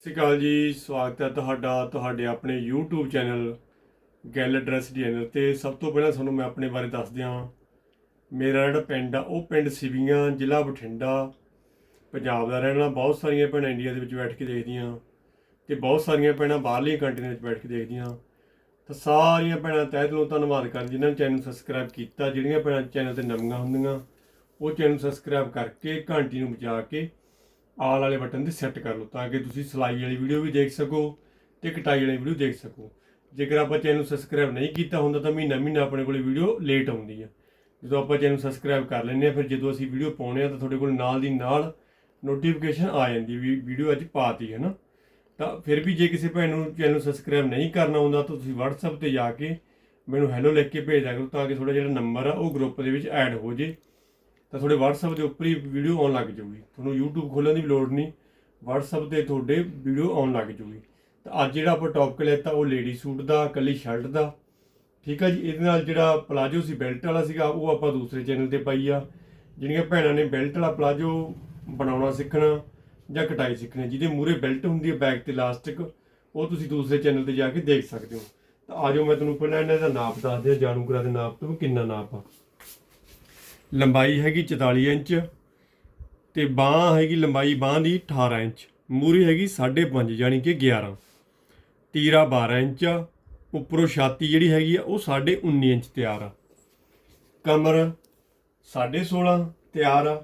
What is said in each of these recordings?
ਸਤਿ ਸ਼੍ਰੀ ਅਕਾਲ ਜੀ, ਸਵਾਗਤ ਹੈ ਤੁਹਾਡਾ, ਤੁਹਾਡੇ ਆਪਣੇ YouTube ਚੈਨਲ ਗੈਲ ਡਰੈਸ ਡਿਜ਼ਾਈਨਰ ਤੇ। ਸਭ ਤੋਂ ਪਹਿਲਾਂ ਤੁਹਾਨੂੰ ਮੈਂ ਆਪਣੇ ਬਾਰੇ ਦੱਸ ਦਿਆਂ ਮੇਰਾ ਜਿਹੜਾ ਪਿੰਡ ਆ, ਉਹ ਪਿੰਡ ਸਿਵੀਆਂ, ਜ਼ਿਲ੍ਹਾ ਬਠਿੰਡਾ, ਪੰਜਾਬ ਦਾ ਰਹਿਣ ਵਾਲਾ। ਬਹੁਤ ਸਾਰੀਆਂ ਭੈਣਾਂ ਇੰਡੀਆ ਦੇ ਵਿੱਚ ਬੈਠ ਕੇ ਦੇਖਦੀਆਂ ਤੇ ਬਹੁਤ ਸਾਰੀਆਂ ਭੈਣਾਂ ਬਾਹਰਲੀਆਂ ਕੰਟਰੀਆਂ ਵਿੱਚ ਬੈਠ ਕੇ ਦੇਖਦੀਆਂ। ਤਾਂ ਸਾਰੀਆਂ ਭੈਣਾਂ ਤਹਿ ਦਿਲੋਂ ਧੰਨਵਾਦ ਕਰ ਜਿਨ੍ਹਾਂ ਨੇ ਚੈਨਲ ਸਬਸਕ੍ਰਾਈਬ ਕੀਤਾ। ਜਿਹੜੀਆਂ ਭੈਣਾਂ ਚੈਨਲ ਤੇ ਨਵੀਆਂ ਹੁੰਦੀਆਂ, ਉਹ ਚੈਨਲ ਸਬਸਕ੍ਰਾਈਬ ਕਰਕੇ ਘੰਟੀ ਨੂੰ ਵਜਾ ਕੇ ਆਲ ਵਾਲੇ ਬਟਨ ਤੇ ਸੈੱਟ ਕਰ ਲਓ ਤਾਂ ਕਿ ਤੁਸੀਂ ਸਿਲਾਈ ਵਾਲੀ ਵੀਡੀਓ ਵੀ ਦੇਖ ਸਕੋ ਤੇ ਕਟਾਈ ਵਾਲੀ ਵੀਡੀਓ ਦੇਖ ਸਕੋ। ਜੇਕਰ ਆਪਾਂ ਚੈਨਲ ਸਬਸਕ੍ਰਾਈਬ ਨਹੀਂ ਕੀਤਾ ਹੁੰਦਾ ਤਾਂ ਮਹੀਨਾ ਮਹੀਨਾ ਆਪਣੇ ਕੋਲੇ ਵੀਡੀਓ ਲੇਟ ਆਉਂਦੀ ਆ। ਜਦੋਂ ਆਪਾਂ ਚੈਨਲ ਸਬਸਕ੍ਰਾਈਬ ਕਰ ਲੈਂਦੇ ਆ ਫਿਰ ਜਦੋਂ ਅਸੀਂ ਵੀਡੀਓ ਪਾਉਣੇ ਆ ਤਾਂ ਤੁਹਾਡੇ ਕੋਲ ਨਾਲ ਦੀ ਨਾਲ ਨੋਟੀਫਿਕੇਸ਼ਨ ਆ ਜਾਂਦੀ ਵੀ ਵੀਡੀਓ ਅੱਜ ਪਾਤੀ ਹੈ ਨਾ। ਤਾਂ ਫਿਰ ਵੀ ਜੇ ਕਿਸੇ ਭੈਣ ਨੂੰ ਚੈਨਲ ਸਬਸਕ੍ਰਾਈਬ ਨਹੀਂ ਕਰਨਾ ਹੁੰਦਾ ਤਾਂ ਤੁਸੀਂ WhatsApp ਤੇ ਜਾ ਕੇ ਮੈਨੂੰ ਹੈਲੋ ਲਿਖ ਕੇ ਭੇਜ ਦਿਆ ਕਰੋ ਤਾਂ ਕਿ ਤੁਹਾਡਾ ਜਿਹੜਾ ਨੰਬਰ ਆ ਉਹ ਗਰੁੱਪ ਦੇ ਵਿੱਚ ਐਡ ਹੋ ਜੇ। ਤਾਂ ਤੁਹਾਡੇ WhatsApp ਦੇ ਉੱਪਰ ਹੀ ਵੀਡੀਓ ਆਉਣ ਲੱਗ ਜਾਊਗੀ। ਤੁਹਾਨੂੰ YouTube ਖੋਲ੍ਹਣ ਦੀ ਲੋੜ ਨਹੀਂ। WhatsApp ਤੇ ਤੁਹਾਡੇ ਵੀਡੀਓ ਆਉਣ ਲੱਗ ਜਾਊਗੀ। ਤਾਂ ਅੱਜ ਜਿਹੜਾ ਆਪਾਂ ਟੌਪਿਕ ਲੈਤਾ ਉਹ ਲੇਡੀ ਸੂਟ ਦਾ, ਕੱਲੀ ਸ਼ਰਟ ਦਾ। ਠੀਕ ਆ ਜੀ? ਇਹਦੇ ਨਾਲ ਜਿਹੜਾ ਪਲਾਜੋ ਸੀ ਬੈਲਟ ਵਾਲਾ ਸੀਗਾ, ਉਹ ਆਪਾਂ ਦੂਸਰੇ ਚੈਨਲ ਤੇ ਪਾਈ ਆ। ਜਿਹੜੀਆਂ ਭੈਣਾਂ ਨੇ ਬੈਲਟ ਵਾਲਾ ਪਲਾਜੋ ਬਣਾਉਣਾ ਸਿੱਖਣਾ ਜਾਂ ਕਟਾਈ ਸਿੱਖਣੀ, ਜਿਹਦੇ ਮੂਰੇ ਬੈਲਟ ਹੁੰਦੀ ਹੈ ਬੈਕ ਤੇ ਇਲਾਸਟਿਕ ਉਹ ਤੁਸੀਂ ਦੂਸਰੇ ਚੈਨਲ ਤੇ ਜਾ ਕੇ ਦੇਖ ਸਕਦੇ ਹੋ। ਤਾਂ ਆਜੋ ਮੈਂ ਤੁਹਾਨੂੰ ਪਹਿਲਾਂ ਇਹਨਾਂ ਦਾ ਨਾਪ ਦੱਸ ਦਿਆਂ ਜਾਣੂ ਕਰਾ ਦੇ ਨਾਪ ਤੋਂ ਕਿੰਨਾ ਨਾਪ ਆ। ਲੰਬਾਈ ਹੈਗੀ 44 ਇੰਚ ਤੇ ਬਾਹ ਹੈਗੀ ਲੰਬਾਈ ਬਾਹ ਦੀ 18 ਇੰਚ ਮੂਰੀ ਹੈਗੀ 5.5 ਯਾਨੀ ਕਿ 11 ਤੀਰਾ 12 ਇੰਚ ਆ, ਉੱਪਰੋਂ ਛਾਤੀ ਜਿਹੜੀ ਹੈਗੀ ਆ ਉਹ 19.5 ਇੰਚ ਤਿਆਰ ਆ। ਕਮਰ 16.5 ਤਿਆਰ ਆ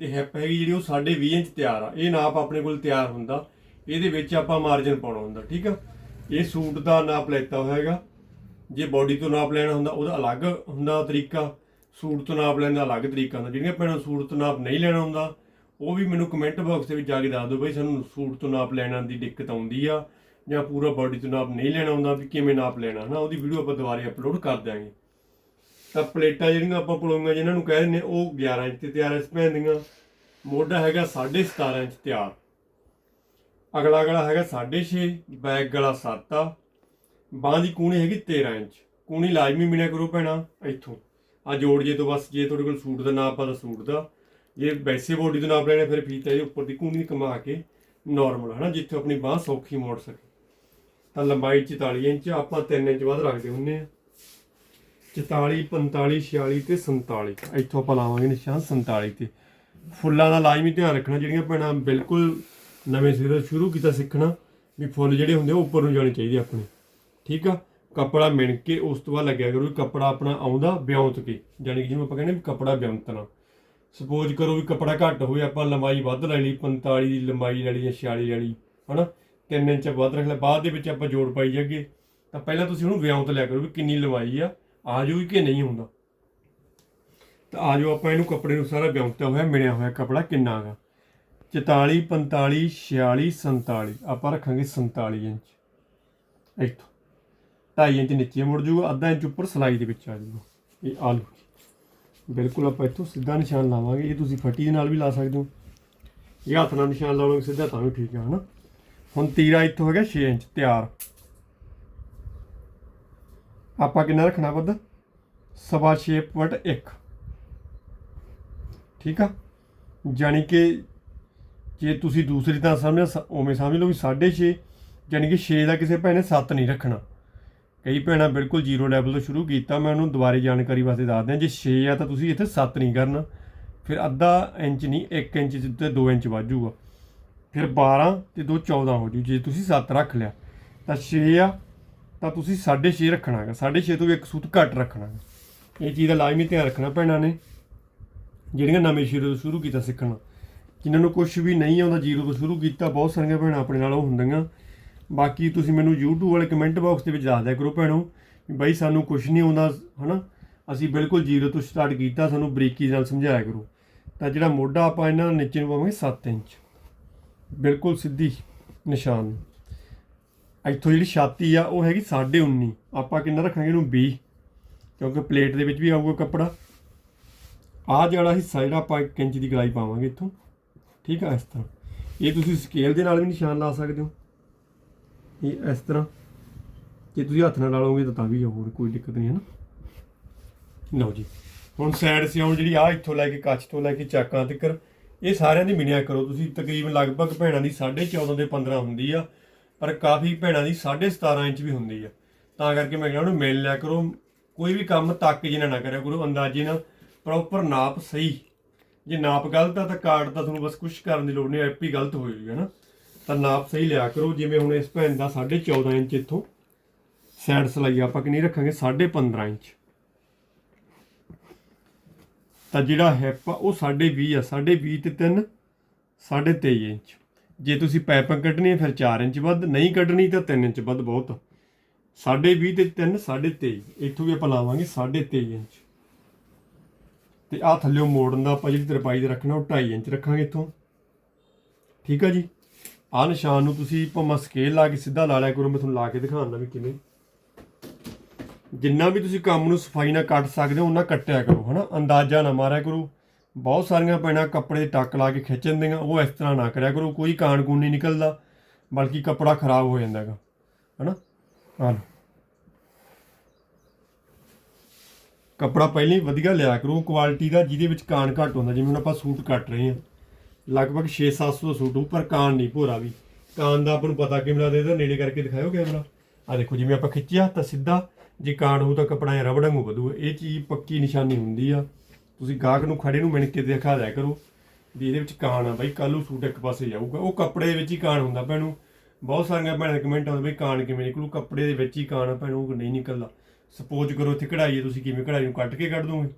ਤੇ ਹਿੱਪ ਹੈਗੀ ਜਿਹੜੀ ਉਹ 20 ਇੰਚ ਤਿਆਰ ਆ। ਇਹ ਨਾਪ ਆਪਣੇ ਕੋਲ ਤਿਆਰ ਹੁੰਦਾ ਇਹਦੇ ਵਿੱਚ ਆਪਾਂ ਮਾਰਜਨ ਪਾਉਣਾ ਹੁੰਦਾ ਠੀਕ ਆ? ਇਹ ਸੂਟ ਦਾ ਨਾਪ ਲੈਤਾ ਹੋਇਆ ਹੈਗਾ। ਜੇ ਬਾਡੀ ਤੋਂ ਨਾਪ ਲੈਣਾ ਹੁੰਦਾ ਉਹਦਾ ਅਲੱਗ ਹੁੰਦਾ ਤਰੀਕਾ। ਸੂਟ ਤੋਂ ਨਾਪ ਲੈਣ ਦਾ ਅਲੱਗ ਤਰੀਕਾ ਹੁੰਦਾ। ਜਿਹੜੀਆਂ ਭੈਣਾਂ ਸੂਟ ਤੋਂ ਨਾਪ ਨਹੀਂ ਲੈਣਾ ਹੁੰਦਾ, ਉਹ ਵੀ ਮੈਨੂੰ ਕਮੈਂਟ ਬਾਕਸ ਦੇ ਵਿੱਚ ਜਾ ਕੇ ਦੱਸ ਦਿਓ ਬਈ ਸਾਨੂੰ ਸੂਟ ਤੋਂ ਨਾਪ ਲੈਣ ਦੀ ਦਿੱਕਤ ਆਉਂਦੀ ਆ ਜਾਂ ਪੂਰਾ ਬਾਡੀ ਤੋਂ ਨਾਪ ਨਹੀਂ ਲੈਣਾ ਹੁੰਦਾ ਵੀ ਕਿਵੇਂ ਨਾਪ ਲੈਣਾ, ਹਨਾ? ਉਹਦੀ ਵੀਡੀਓ ਆਪਾਂ ਦੁਬਾਰੇ ਅਪਲੋਡ ਕਰ ਦਿਆਂਗੇ। ਤਾਂ ਪਲੇਟਾਂ ਜਿਹੜੀਆਂ ਆਪਾਂ ਪਲੋਈਆਂ ਜਿਹਨਾਂ ਨੂੰ ਕਹਿ ਦਿੰਦੇ ਉਹ 11 ਇੰਚ ਤੇ ਤਿਆਰ ਇਸ ਦੀਆਂ। ਮੋਢਾ ਹੈਗਾ 17.5 ਇੰਚ ਤਿਆਰ। ਅਗਲਾ ਗਲਾ ਹੈਗਾ 6.5 ਬੈਕ ਗਲਾ 7 ਆ। ਬਾਂਹ ਦੀ ਕੂਣੀ ਹੈਗੀ 13 ਇੰਚ। ਕੂਣੀ ਲਾਜ਼ਮੀ ਮਿਲਿਆ ਕਰੋ ਭੈਣਾ, ਇੱਥੋਂ। ਆ ਜੋੜ ਜੇ ਤੋਂ ਬਸ ਜੇ ਤੁਹਾਡੇ ਕੋਲ ਸੂਟ ਦਾ ਨਾਪ ਆ ਤਾਂ ਸੂਟ ਦਾ। ਜੇ ਵੈਸੇ ਬੋਡੀ ਦਾ ਨਾਪ ਲੈਣਾ ਫਿਰ ਫੀਤਾ ਇਹਦੇ ਉੱਪਰ ਦੀ ਕੂਣੀ ਕਮਾ ਕੇ ਨਾਰਮਲ ਹਨਾ? ਜਿੱਥੇ ਆਪਣੀ ਬਾਹ ਸੌਖੀ ਮੋੜ ਸਕੇ। ਤਾਂ ਲੰਬਾਈ 44 ਇੰਚ ਆਪਾਂ 3 ਇੰਚ ਵੱਧ ਰੱਖਦੇ ਹੁੰਨੇ ਆ। 44 45 46 ਤੇ 47 ਇੱਥੋਂ ਆਪਾਂ ਲਾਵਾਂਗੇ ਨਿਸ਼ਾਨ 47 ਤੇ। ਫੁੱਲਾਂ ਦਾ ਲਾਜ਼ਮੀ ਧਿਆਨ ਰੱਖਣਾ, ਜਿਹੜੀਆਂ ਭੈਣਾਂ ਬਿਲਕੁਲ ਨਵੇਂ ਸਿਰੇ ਸ਼ੁਰੂ ਕੀਤਾ ਸਿੱਖਣਾ, ਵੀ ਫੁੱਲ ਜਿਹੜੇ ਹੁੰਦੇ ਆ, ਉਹ ਉੱਪਰ ਨੂੰ ਜਾਣੇ ਚਾਹੀਦੇ ਆਪਣੇ। ਠੀਕ ਆ? ਕੱਪੜਾ ਮਿਣ ਕੇ ਉਸ ਤੋਂ ਬਾਅਦ ਲੱਗਿਆ ਕਰੋ ਵੀ ਕੱਪੜਾ ਆਪਣਾ ਆਉਂਦਾ ਵਿਉਂਤ ਕੇ, ਜਾਣੀ ਕਿ ਜਿਹਨੂੰ ਆਪਾਂ ਕਹਿੰਦੇ ਵੀ ਕੱਪੜਾ ਵਿਉਂਤਣਾ ਸਪੋਜ਼ ਕਰੋ ਵੀ ਕੱਪੜਾ ਘੱਟ ਹੋਵੇ, ਆਪਾਂ ਲੰਬਾਈ ਵੱਧ ਲੈ ਲਈ 45 ਦੀ ਲੰਬਾਈ ਲੈ ਲਈ ਜਾਂ 46 ਲੈ ਲਈ, ਹਨਾ? 3 ਇੰਚ ਵੱਧ ਰੱਖ ਲਿਆ, ਬਾਅਦ ਦੇ ਵਿੱਚ ਆਪਾਂ ਜੋੜ ਪਾਈ ਜਾਗੇ, ਤਾਂ ਪਹਿਲਾਂ ਤੁਸੀਂ ਉਹਨੂੰ ਵਿਉਂਤ ਲਿਆ ਕਰੋ ਵੀ ਕਿੰਨੀ ਲੰਬਾਈ ਆ ਆ ਜੂਗੀ ਕਿ ਨਹੀਂ ਹੁੰਦਾ। ਤਾਂ ਆ ਜਾਓ ਆਪਾਂ ਇਹਨੂੰ ਕੱਪੜੇ ਨੂੰ ਸਾਰਾ ਵਿਉਂਤਿਆ ਹੋਇਆ ਮਿਲਿਆ ਹੋਇਆ ਕੱਪੜਾ ਕਿੰਨਾ ਹੈਗਾ 44 45 46 47 ਆਪਾਂ ਰੱਖਾਂਗੇ 47 ਇੰਚ। ਇੱਥੋਂ। 2.5 ਇੰਚ ਨੀਚੇ ਮੁੜ ਜਾਊਗਾ ਅੱਧਾ ਇੰਚ ਉੱਪਰ ਸਲਾਈ ਦੇ ਵਿੱਚ ਆ ਜਾਊਗਾ ਇਹ ਆਲੂ ਬਿਲਕੁਲ ਆਪਾਂ ਇੱਥੋਂ ਸਿੱਧਾ ਨਿਸ਼ਾਨ ਲਾਵਾਂਗੇ, ਇਹ ਤੁਸੀਂ ਫੱਟੀ ਦੇ ਨਾਲ ਵੀ ਲਾ ਸਕਦੇ ਹੋ। ਇਹ ਹੱਥ ਨਾਲ ਨਿਸ਼ਾਨ ਲਾ ਸਿੱਧਾ, ਤਾਂ ਵੀ ਠੀਕ ਹੈ ਹਨਾ? ਹੁਣ ਤੀਰਾ ਇੱਥੋਂ ਹੈਗਾ 6 ਇੰਚ, ਤਿਆਰ। ਆਪਾਂ ਕਿੰਨਾ ਰੱਖਣਾ ਵੱਧ ਸਵਾ 6 ਪੁਆਇੰਟ 1 ਠੀਕ ਆ? ਜਾਣੀ ਕਿ ਜੇ ਤੁਸੀਂ ਦੂਸਰੀ ਤਾਂ ਸਮਝ ਉਵੇਂ ਸਮਝ ਲਓ ਵੀ 6.5 ਜਾਣੀ ਕਿ 6 ਦਾ ਕਿਸੇ ਭੈਣ ਨੇ 7 ਨਹੀਂ ਰੱਖਣਾ। ਕਈ ਭੈਣਾਂ ਬਿਲਕੁਲ ਜ਼ੀਰੋ ਲੈਵਲ ਤੋਂ ਸ਼ੁਰੂ ਕੀਤਾ, ਮੈਂ ਉਹਨੂੰ ਦੁਬਾਰੇ ਜਾਣਕਾਰੀ ਵਾਸਤੇ ਦੱਸ ਦਿਆਂ, ਜੇ 6 ਆ ਤਾਂ ਤੁਸੀਂ ਇੱਥੇ 7 ਨਹੀਂ ਕਰਨਾ। ਫਿਰ ਅੱਧਾ ਇੰਚ ਨਹੀਂ 1 ਇੰਚ ਤੇ 2 ਇੰਚ ਵਾਜੂਗਾ ਫਿਰ 12 ਤੇ 2 14 ਹੋ ਜੂ, ਜੇ ਤੁਸੀਂ 7 ਰੱਖ ਲਿਆ, ਤਾਂ 6 ਆ, ਤਾਂ ਤੁਸੀਂ 6.5 ਰੱਖਣਾ ਹੈਗਾ। 6.5 ਤੋਂ ਵੀ ਇੱਕ ਸੂਤ ਘੱਟ ਰੱਖਣਾ ਇਹ ਚੀਜ਼ ਦਾ ਲਾਜ਼ਮੀ ਧਿਆਨ ਰੱਖਣਾ ਭੈਣਾਂ ਨੇ, ਜਿਹੜੀਆਂ ਨਵੇਂ ਸ਼ੁਰੂ ਤੋਂ ਸ਼ੁਰੂ ਕੀਤਾ ਸਿੱਖਣਾ। ਜਿਨ੍ਹਾਂ ਨੂੰ ਕੁਝ ਵੀ ਨਹੀਂ ਆਉਂਦਾ, ਜ਼ੀਰੋ ਤੋਂ ਸ਼ੁਰੂ ਕੀਤਾ, ਬਹੁਤ ਸਾਰੀਆਂ ਭੈਣਾਂ ਆਪਣੇ ਨਾਲ ਉਹ ਹੁੰਦੀਆਂ। ਬਾਕੀ ਤੁਸੀਂ ਮੈਨੂੰ YouTube ਵਾਲੇ ਕਮੈਂਟ ਬਾਕਸ ਦੇ ਵਿੱਚ ਦੱਸ ਦਿਆ ਕਰੋ ਭੈਣੋ, ਵੀ ਬਾਈ ਸਾਨੂੰ ਕੁਝ ਨਹੀਂ ਆਉਂਦਾ, ਹਨਾ? ਅਸੀਂ ਬਿਲਕੁਲ ਜ਼ੀਰੋ ਤੋਂ ਸਟਾਰਟ ਕੀਤਾ, ਸਾਨੂੰ ਬਰੀਕੀ ਨਾਲ ਸਮਝਾਇਆ ਕਰੋ। ਤਾਂ ਜਿਹੜਾ ਮੋਢਾ ਆਪਾਂ ਇਹਨਾਂ ਦਾ ਨੀਚੇ ਨੂੰ ਪਾਵਾਂਗੇ 7 ਇੰਚ। ਬਿਲਕੁਲ ਸਿੱਧੀ ਨਿਸ਼ਾਨ। ਇੱਥੋਂ ਜਿਹੜੀ ਛਾਤੀ ਆ, ਉਹ ਹੈਗੀ 19.5 ਆਪਾਂ ਕਿੰਨਾ ਰੱਖਾਂਗੇ ਇਹਨੂੰ? 20 ਕਿਉਂਕਿ ਪਲੇਟ ਦੇ ਵਿੱਚ ਵੀ ਆਊਗਾ ਕੱਪੜਾ। ਆਹ ਜਿਹੜਾ ਹਿੱਸਾ ਜਿਹੜਾ ਆਪਾਂ 1 ਇੰਚ ਦੀ ਗਲਾਈ ਪਾਵਾਂਗੇ ਇੱਥੋਂ। ਠੀਕ ਆ, ਇਸ ਤਰ੍ਹਾਂ। ਇਹ ਤੁਸੀਂ ਸਕੇਲ ਦੇ ਨਾਲ ਵੀ ਨਿਸ਼ਾਨ ਲਾ ਸਕਦੇ ਹੋ। ਇਹ ਇਸ ਤਰ੍ਹਾਂ, ਜੇ ਤੁਸੀਂ ਹੱਥ ਨਾਲ ਲਾ ਲਓਗੇ ਤਾਂ ਤਾਂ ਵੀ ਹੋਰ ਕੋਈ ਦਿੱਕਤ ਨਹੀਂ ਹੈ ਨਾ। ਲਓ ਜੀ, ਹੁਣ ਸਾਈਡ ਸਿਆਉਣ ਜਿਹੜੀ ਆ ਇੱਥੋਂ ਲੈ ਕੇ ਕੱਚ ਤੋਂ ਲੈ ਕੇ ਚਾਕਾਂ ਤੱਕ ਇਹ ਸਾਰਿਆਂ ਦੀ ਮਿਣਿਆ ਕਰੋ। ਤੁਸੀਂ ਤਕਰੀਬਨ ਲਗਭਗ ਭੈਣਾਂ ਦੀ 14.5 ਦੇ 15 ਹੁੰਦੀ ਆ, ਪਰ ਕਾਫੀ ਭੈਣਾਂ ਦੀ 17.5 ਇੰਚ ਵੀ ਹੁੰਦੀ ਆ। ਤਾਂ ਕਰਕੇ ਮੈਂ ਕਹਿੰਦਾ ਉਹਨੂੰ ਮਿਲ ਲਿਆ ਕਰੋ। ਕੋਈ ਵੀ ਕੰਮ ਤੱਕ ਜਿਨਾ ਨਾ ਕਰਿਆ ਕਰੋ, ਅੰਦਾਜ਼ੇ ਨਾਲ ਪ੍ਰੋਪਰ ਨਾਪ ਸਹੀ। ਜੇ ਨਾਪ ਗਲਤ ਆ ਤਾਂ ਕਾਰਡ ਤਾਂ ਤੁਹਾਨੂੰ ਬਸ ਕੁਝ ਕਰਨ ਦੀ ਲੋੜ ਨਹੀਂ, ਐਪ ਹੀ ਗਲਤ ਹੋਏਗੀ, ਹੈ ਨਾ? ਤਾਂ ਨਾਪ ਸਹੀ ਲਿਆ ਕਰੋ। ਜਿਵੇਂ ਹੁਣ ਇਸ ਭੈਣ ਦਾ 14.5 ਇੰਚ ਇੱਥੋਂ ਸਾਈਡ ਸਲਾਈ ਆਪਾਂ ਕਿੰਨੀ ਰੱਖਾਂਗੇ? 15.5 ਇੰਚ। ਤਾਂ ਜਿਹੜਾ ਹਿੱਪ ਆ, ਉਹ 20 ਆ। 20 ਤੇ 3 23 ਇੰਚ। ਜੇ ਤੁਸੀਂ ਪਾਈਪਾਂ ਕੱਢਣੀ ਹੈ ਫਿਰ 4 ਇੰਚ ਵੱਧ। ਨਹੀਂ ਕੱਢਣੀ ਤਾਂ 3 ਇੰਚ ਵੱਧ ਬਹੁਤ। ਆ। 20 ਤੇ 3 23 ਇੱਥੋਂ ਵੀ ਆਪਾਂ ਲਾਵਾਂਗੇ 23 ਇੰਚ। ਤੇ ਆ ਥੱਲੇੋਂ ਮੋੜਨ ਦਾ ਆਪਾਂ ਜਿਹੜੀ ਤਰਪਾਈ ਦੇ ਰੱਖਣਾ, ਉਹ 2.5 ਇੰਚ ਰੱਖਾਂਗੇ ਇੱਥੋਂ। ਠੀਕ ਆ ਜੀ? ਆਹ ਨਿਸ਼ਾਨ ਨੂੰ ਤੁਸੀਂ ਭਾਵੇਂ ਸਕੇਲ ਲਾ ਕੇ ਸਿੱਧਾ ਲਾ ਲਿਆ ਕਰੋ, ਮੈਂ ਤੁਹਾਨੂੰ ਲਾ ਕੇ ਦਿਖਾਉਂਦਾ ਵੀ ਕਿਵੇਂ। ਜਿੰਨਾ ਵੀ ਤੁਸੀਂ ਕੰਮ ਨੂੰ ਸਫ਼ਾਈ ਨਾਲ ਕੱਟ ਸਕਦੇ ਹੋ ਉਹਨਾਂ ਕੱਟਿਆ ਕਰੋ, ਹਨਾ? ਅੰਦਾਜ਼ਾ ਨਾ ਮਾਰਿਆ ਕਰੋ। ਬਹੁਤ ਸਾਰੀਆਂ ਪੈਣਾ ਕੱਪੜੇ ਟੱਕ ਲਾ ਕੇ ਖਿੱਚ ਦਿੰਦੀਆਂ, ਉਹ ਇਸ ਤਰ੍ਹਾਂ ਨਾ ਕਰਿਆ ਕਰੋ, ਕੋਈ ਕਾਣ ਕੂਣ ਨਹੀਂ ਨਿਕਲਦਾ, ਬਲਕਿ ਕੱਪੜਾ ਖਰਾਬ ਹੋ ਜਾਂਦਾ ਹੈਗਾ, ਹਨਾ? ਆਹ ਲਓ। ਕੱਪੜਾ ਪਹਿਲਾਂ ਹੀ ਵਧੀਆ ਲਿਆ ਕਰੋ ਕੁਆਲਿਟੀ ਦਾ, ਜਿਹਦੇ ਵਿੱਚ ਕਾਣ ਘੱਟ ਹੁੰਦਾ, ਜਿਵੇਂ ਹੁਣ ਆਪਾਂ ਸੂਟ ਕੱਟ ਰਹੇ ਹਾਂ। ਲਗਭਗ 6-700 ਦਾ ਸੂਟ ਹੋਊ, ਪਰ ਕਾਨ ਨਹੀਂ ਭੋਰਾ ਵੀ। ਕਾਨ ਦਾ ਆਪਾਂ ਨੂੰ ਪਤਾ ਕਿਵੇਂ ਲੱਗਦਾ, ਇਹਦਾ ਨੇੜੇ ਕਰਕੇ ਦਿਖਾਇਓ ਕੈਮਰਾ। ਆ ਦੇਖੋ, ਜਿਵੇਂ ਆਪਾਂ ਖਿੱਚਿਆ, ਤਾਂ ਸਿੱਧਾ ਜੇ ਕਾਣ ਹੋਊ ਤਾਂ ਕੱਪੜਾ ਜਾਂ ਰਬੜ ਵਾਂਗੂ ਵਧੂ। ਇਹ ਚੀਜ਼ ਪੱਕੀ ਨਿਸ਼ਾਨੀ ਹੁੰਦੀ ਆ। ਤੁਸੀਂ ਗਾਹਕ ਨੂੰ ਖੜੇ ਨੂੰ ਮਿਣ ਕੇ ਦਿਖਾ ਦਿਆ ਕਰੋ ਵੀ ਇਹਦੇ ਵਿੱਚ ਕਾਣ ਆ। ਬਾਈ ਕੱਲ ਨੂੰ ਸੂਟ ਇੱਕ ਪਾਸੇ ਜਾਊਗਾ। ਉਹ ਕੱਪੜੇ ਦੇ ਵਿੱਚ ਹੀ ਕਾਨ ਹੁੰਦਾ ਭੈਣੂ। ਬਹੁਤ ਸਾਰੀਆਂ ਭੈਣਾਂ ਦੇ ਕਮੈਂਟ ਆਉਂਦੇ ਬਈ ਕਾਨ ਕਿਵੇਂ ਨਿਕਲੂ? ਕੱਪੜੇ ਦੇ ਵਿੱਚ ਹੀ ਕਾਨ ਆ ਭੈਣੂ, ਨਹੀਂ ਨਿਕਲਦਾ। ਸਪੋਜ਼ ਕਰੋ ਇੱਥੇ ਕਢਾਈ ਹੈ ਤੁਸੀਂ ਕਿਵੇਂ ਕਢਾਈ ਨੂੰ ਕੱਟ ਕੇ ਕੱਢ ਦੋਗੇ?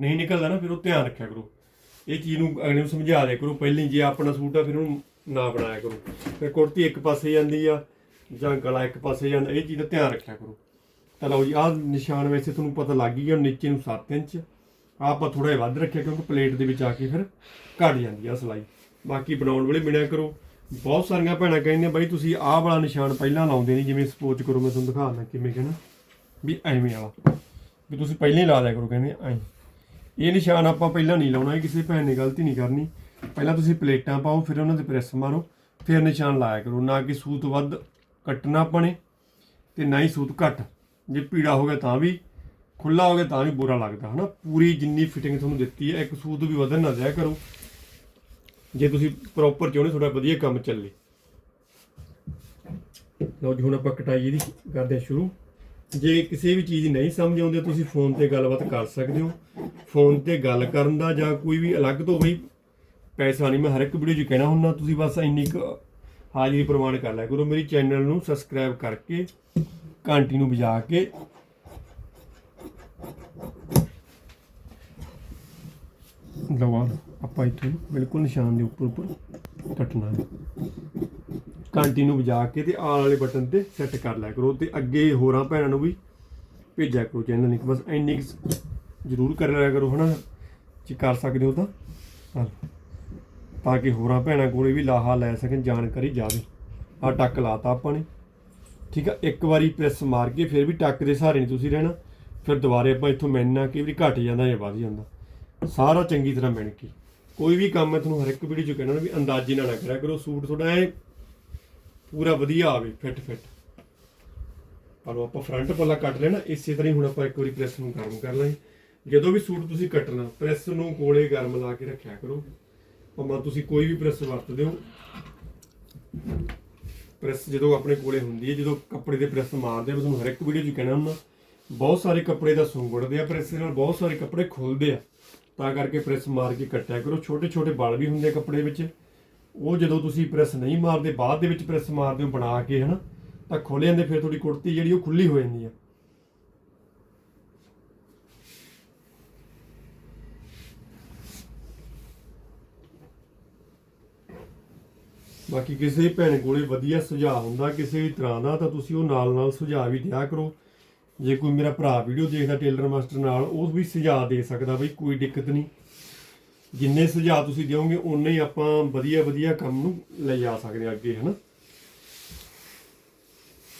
ਨਹੀਂ ਨਿਕਲਦਾ ਨਾ, ਫਿਰ ਉਹ ਧਿਆਨ ਰੱਖਿਆ ਕਰੋ। ਇਹ ਚੀਜ਼ ਨੂੰ ਅਗਲੇ ਨੂੰ ਸਮਝਾ ਦਿਆ ਕਰੋ। ਪਹਿਲਾਂ ਹੀ ਜੇ ਆਪਣਾ ਸੂਟ ਆ, ਫਿਰ ਉਹਨੂੰ ਨਾ ਬਣਾਇਆ ਕਰੋ। ਫਿਰ ਕੁੜਤੀ ਇੱਕ ਪਾਸੇ ਜਾਂਦੀ ਆ ਜਾਂ ਗਲਾ ਇੱਕ ਪਾਸੇ ਜਾਂਦਾ, ਇਹ ਚੀਜ਼ ਦਾ ਧਿਆਨ ਰੱਖਿਆ ਕਰੋ। ਤਾਂ ਲਓ ਜੀ, ਆਹ ਨਿਸ਼ਾਨ ਵੈਸੇ ਤੁਹਾਨੂੰ ਪਤਾ ਲੱਗ ਹੀ ਗਿਆ, ਨੀਚੇ ਨੂੰ 7 ਇੰਚ। ਆਹ ਆਪਾਂ ਥੋੜਾ ਜਿਹਾ ਵੱਧ ਰੱਖਿਆ ਕਿਉਂਕਿ ਪਲੇਟ ਦੇ ਵਿੱਚ ਆ ਕੇ ਫਿਰ ਘਟ ਜਾਂਦੀ ਆ ਸਲਾਈ। ਬਾਕੀ ਬਣਾਉਣ ਵੇਲੇ ਮਿਣਿਆ ਕਰੋ। ਬਹੁਤ ਸਾਰੀਆਂ ਭੈਣਾਂ ਕਹਿੰਦੀਆਂ, ਬਾਈ ਤੁਸੀਂ ਆਹ ਵਾਲਾ ਨਿਸ਼ਾਨ ਪਹਿਲਾਂ ਲਾਉਂਦੇ ਨਹੀਂ, ਜਿਵੇਂ ਸਪੋਰਟ ਕਰੋ, ਮੈਂ ਤੁਹਾਨੂੰ ਦਿਖਾ ਦਿਖਾਉਣਾ ਕਿਵੇਂ ਕਹਿਣਾ। ਵੀ ਐਵੇਂ ਵਾਲਾ। ਵੀ ਤੁਸੀਂ ਪਹਿਲਾਂ ਹੀ ਲਾ ਦਿਆ ਕਰੋ, ਕਹਿੰਦੇ ਐਂ। ਇਹ ਨਿਸ਼ਾਨ ਆਪਾਂ ਪਹਿਲਾਂ ਨਹੀਂ ਲਾਉਣਾ, ਇਹ ਕਿਸੇ ਭੈਣ ਨੇ ਗਲਤੀ ਨਹੀਂ ਕਰਨੀ। ਪਹਿਲਾਂ ਤੁਸੀਂ ਪਲੇਟਾਂ ਪਾਓ, ਫਿਰ ਉਹਨਾਂ ਤੇ ਪ੍ਰੈਸ ਮਾਰੋ, ਫਿਰ ਨਿਸ਼ਾਨ ਲਾਇਆ ਕਰੋ। ਨਾ ਕਿ ਸੂਤ ਵੱਧ ਕੱਟਣਾ ਆਪਾਂ ਨੇ ਤੇ ਨਾ ਹੀ ਸੂਤ ਘੱਟ। ਜੇ ਪੀੜਾ ਹੋ ਗਿਆ ਤਾਂ ਵੀ ਖੁੱਲਾ ਹੋ ਗਿਆ ਤਾਂ ਵੀ ਬੁਰਾ ਲੱਗਦਾ, ਹਨਾ? ਪੂਰੀ ਜਿੰਨੀ ਫਿਟਿੰਗ ਤੁਹਾਨੂੰ ਦਿੱਤੀ ਹੈ, ਇੱਕ ਸੂਤ ਵੀ ਵਧਣ ਨਾ ਦਿਆ ਕਰੋ। ਜੇ ਤੁਸੀਂ ਪ੍ਰੋਪਰ ਚਾਹੁੰਦੇ ਤੁਹਾਡਾ ਵਧੀਆ ਕੰਮ ਚੱਲੇ। ਲਓ ਜੀ, ਹੁਣ ਆਪਾਂ ਕਟਾਈ ਇਹਦੀ ਕਰਦੇ ਹਾਂ ਸ਼ੁਰੂ। ਜੇ ਕਿਸੇ ਵੀ ਚੀਜ਼ ਨਹੀਂ ਸਮਝ ਆਉਂਦੀ, ਤੁਸੀਂ ਫੋਨ ਤੇ ਗੱਲਬਾਤ ਕਰ ਸਕਦੇ ਹੋ। ਫੋਨ ਤੇ ਗੱਲ ਕਰਨ ਦਾ ਜਾਂ ਕੋਈ ਵੀ ਅਲੱਗ ਤੋਂ ਬਈ ਪੈਸਾ ਨਹੀਂ, ਮੈਂ ਹਰ ਇੱਕ ਵੀਡੀਓ 'ਚ ਕਹਿਣਾ ਹੁੰਦਾ, ਤੁਸੀਂ ਬਸ ਇੰਨੀ ਕੁ ਹਾਜ਼ਰੀ ਪ੍ਰਵਾਨ ਕਰ ਲਿਆ ਕਰੋ। ਮੇਰੀ ਚੈਨਲ ਨੂੰ ਸਬਸਕ੍ਰਾਈਬ ਕਰਕੇ, ਘੰਟੀ ਨੂੰ ਵਜਾ ਕੇ। ਲਵਾ ਆਪਾਂ ਇੱਥੇ ਬਿਲਕੁਲ ਨਿਸ਼ਾਨ ਦੇ ਉੱਪਰ ਉੱਪਰ ਕੱਟਣਾ ਹੈ। ਕੰਟੀਨਿਊ ਵਜਾ ਕੇ ਤੇ ਆਲ ਵਾਲੇ ਬਟਨ ਤੇ ਸੈੱਟ ਕਰ ਲਿਆ ਕਰੋ ਤੇ ਅੱਗੇ ਹੋਰਾਂ ਭੈਣਾਂ ਨੂੰ ਵੀ ਭੇਜਿਆ ਕਰੋ ਚੈਨਲ ਲਿੰਕ ਬਸ ਇੰਨੀ ਕੁ ਜ਼ਰੂਰ ਕਰ ਲਿਆ ਕਰੋ ਹਨਾ। ਜੇ ਕਰ ਸਕਦੇ ਹੋ ਤਾਂ। ਤਾਂ ਕਿ ਹੋਰਾਂ ਭੈਣਾਂ ਕੋਲੇ ਵੀ ਲਾਹਾ ਲੈ ਸਕਣ, ਜਾਣਕਾਰੀ ਜਾਵੇ। ਆ ਟੱਕ ਲਾਤਾ ਆਪਾਂ ਨੇ। ਠੀਕ ਆ, ਇੱਕ ਵਾਰੀ ਪ੍ਰੈਸ ਮਾਰ ਕੇ ਫਿਰ ਵੀ ਟੱਕ ਦੇ ਸਹਾਰੇ ਨਹੀਂ ਤੁਸੀਂ ਰਹਿਣਾ। ਫਿਰ ਦੁਬਾਰੇ ਆਪਾਂ ਇੱਥੋਂ ਮਿਣਨਾ ਕਿ ਵੀ ਘਟ ਜਾਂਦਾ ਜਾਂ ਵੱਧ ਜਾਂਦਾ। ਸਾਰਾ ਚੰਗੀ ਤਰ੍ਹਾਂ ਮਿਣ ਕੇ। ਕੋਈ ਵੀ ਕੰਮ ਮੈਂ ਤੁਹਾਨੂੰ ਹਰ ਇੱਕ ਵੀਡੀਓ 'ਚ ਕਹਿਣਾ ਵੀ ਅੰਦਾਜ਼ੇ ਨਾਲ ਨਾ ਕਰਿਆ ਕਰੋ। ਸੂਟ ਤੁਹਾਡਾ ਐ ਪੂਰਾ ਵਧੀਆ ਆਵੇ ਫਿੱਟ ਫਿੱਟ ਪਰ ਉਹ ਆਪਾਂ ਫਰੰਟ ਪੱਲਾ ਕੱਟ ਲੈਣਾ ਇਸੇ ਤਰ੍ਹਾਂ ਹੀ ਹੁਣ ਆਪਾਂ ਇੱਕ ਵਾਰੀ ਪ੍ਰੈਸ ਨੂੰ ਗਰਮ ਕਰ ਲਾਂਗੇ। ਜਦੋਂ ਵੀ ਸੂਟ ਤੁਸੀਂ ਕੱਟਣਾ ਪ੍ਰੈਸ ਨੂੰ ਕੋਲੇ ਗਰਮ ਲਾ ਕੇ ਰੱਖਿਆ ਕਰੋ। ਭਾਵੇਂ ਤੁਸੀਂ ਕੋਈ ਵੀ ਪ੍ਰੈਸ ਵਰਤਦੇ ਹੋ। ਪ੍ਰੈਸ ਜਦੋਂ ਆਪਣੇ ਕੋਲੇ ਹੁੰਦੀ ਹੈ, ਜਦੋਂ ਕੱਪੜੇ ਦੇ ਪ੍ਰੈਸ ਮਾਰਦੇ ਆ ਮੈਂ ਤੁਹਾਨੂੰ ਹਰ ਇੱਕ ਵੀਡੀਓ 'ਚ ਕਹਿਣਾ ਹੁੰਦਾ, ਬਹੁਤ ਸਾਰੇ ਕੱਪੜੇ ਦਾ ਸੁੰਗੜਦੇ ਆ ਪ੍ਰੈਸ ਨਾਲ ਬਹੁਤ ਸਾਰੇ ਕੱਪੜੇ ਖੁੱਲਦੇ ਆ। ਤਾਂ ਕਰਕੇ ਪ੍ਰੈਸ ਮਾਰ ਕੇ ਕੱਟਿਆ ਕਰੋ। ਛੋਟੇ ਛੋਟੇ ਵਾਲ ਵੀ ਹੁੰਦੇ ਆ ਕੱਪੜੇ ਵਿੱਚ। ਉਹ ਜਦੋਂ ਤੁਸੀਂ ਪ੍ਰੈਸ ਨਹੀਂ ਮਾਰਦੇ, ਬਾਅਦ ਦੇ ਵਿੱਚ ਪ੍ਰੈਸ ਮਾਰਦੇ ਹੋ ਬਣਾ ਕੇ, ਹਨਾ, ਤਾਂ ਖੁੱਲ ਜਾਂਦੇ, ਫਿਰ ਤੁਹਾਡੀ ਕੁੜਤੀ ਜਿਹੜੀ ਉਹ ਖੁੱਲੀ ਹੋ ਜਾਂਦੀ ਆ। ਬਾਕੀ ਕਿਸੇ ਭੈਣ ਕੋਲੇ ਵਧੀਆ ਸੁਝਾਅ ਹੁੰਦਾ, ਕਿਸੇ ਵੀ ਤਰ੍ਹਾਂ ਦਾ, ਤਾਂ ਤੁਸੀਂ ਉਹ ਨਾਲ ਨਾਲ ਸੁਝਾਅ ਵੀ ਦਿਆ ਕਰੋ। ਜੇ ਕੋਈ ਮੇਰਾ ਭਰਾ ਵੀਡੀਓ ਦੇਖਦਾ ਟੇਲਰ ਮਾਸਟਰ ਨਾਲ, ਉਹ ਵੀ ਸੁਝਾਅ ਦੇ ਸਕਦਾ ਬਈ ਕੋਈ ਦਿੱਕਤ ਨਹੀਂ। ਜਿੰਨੇ ਸੁਝਾਅ ਤੁਸੀਂ ਦਿਓਗੇ ਉਨੇ ਹੀ ਆਪਾਂ ਵਧੀਆ ਵਧੀਆ ਕੰਮ ਨੂੰ ਲੈ ਜਾ ਸਕਦੇ ਹਾਂ ਅੱਗੇ, ਹਨਾ?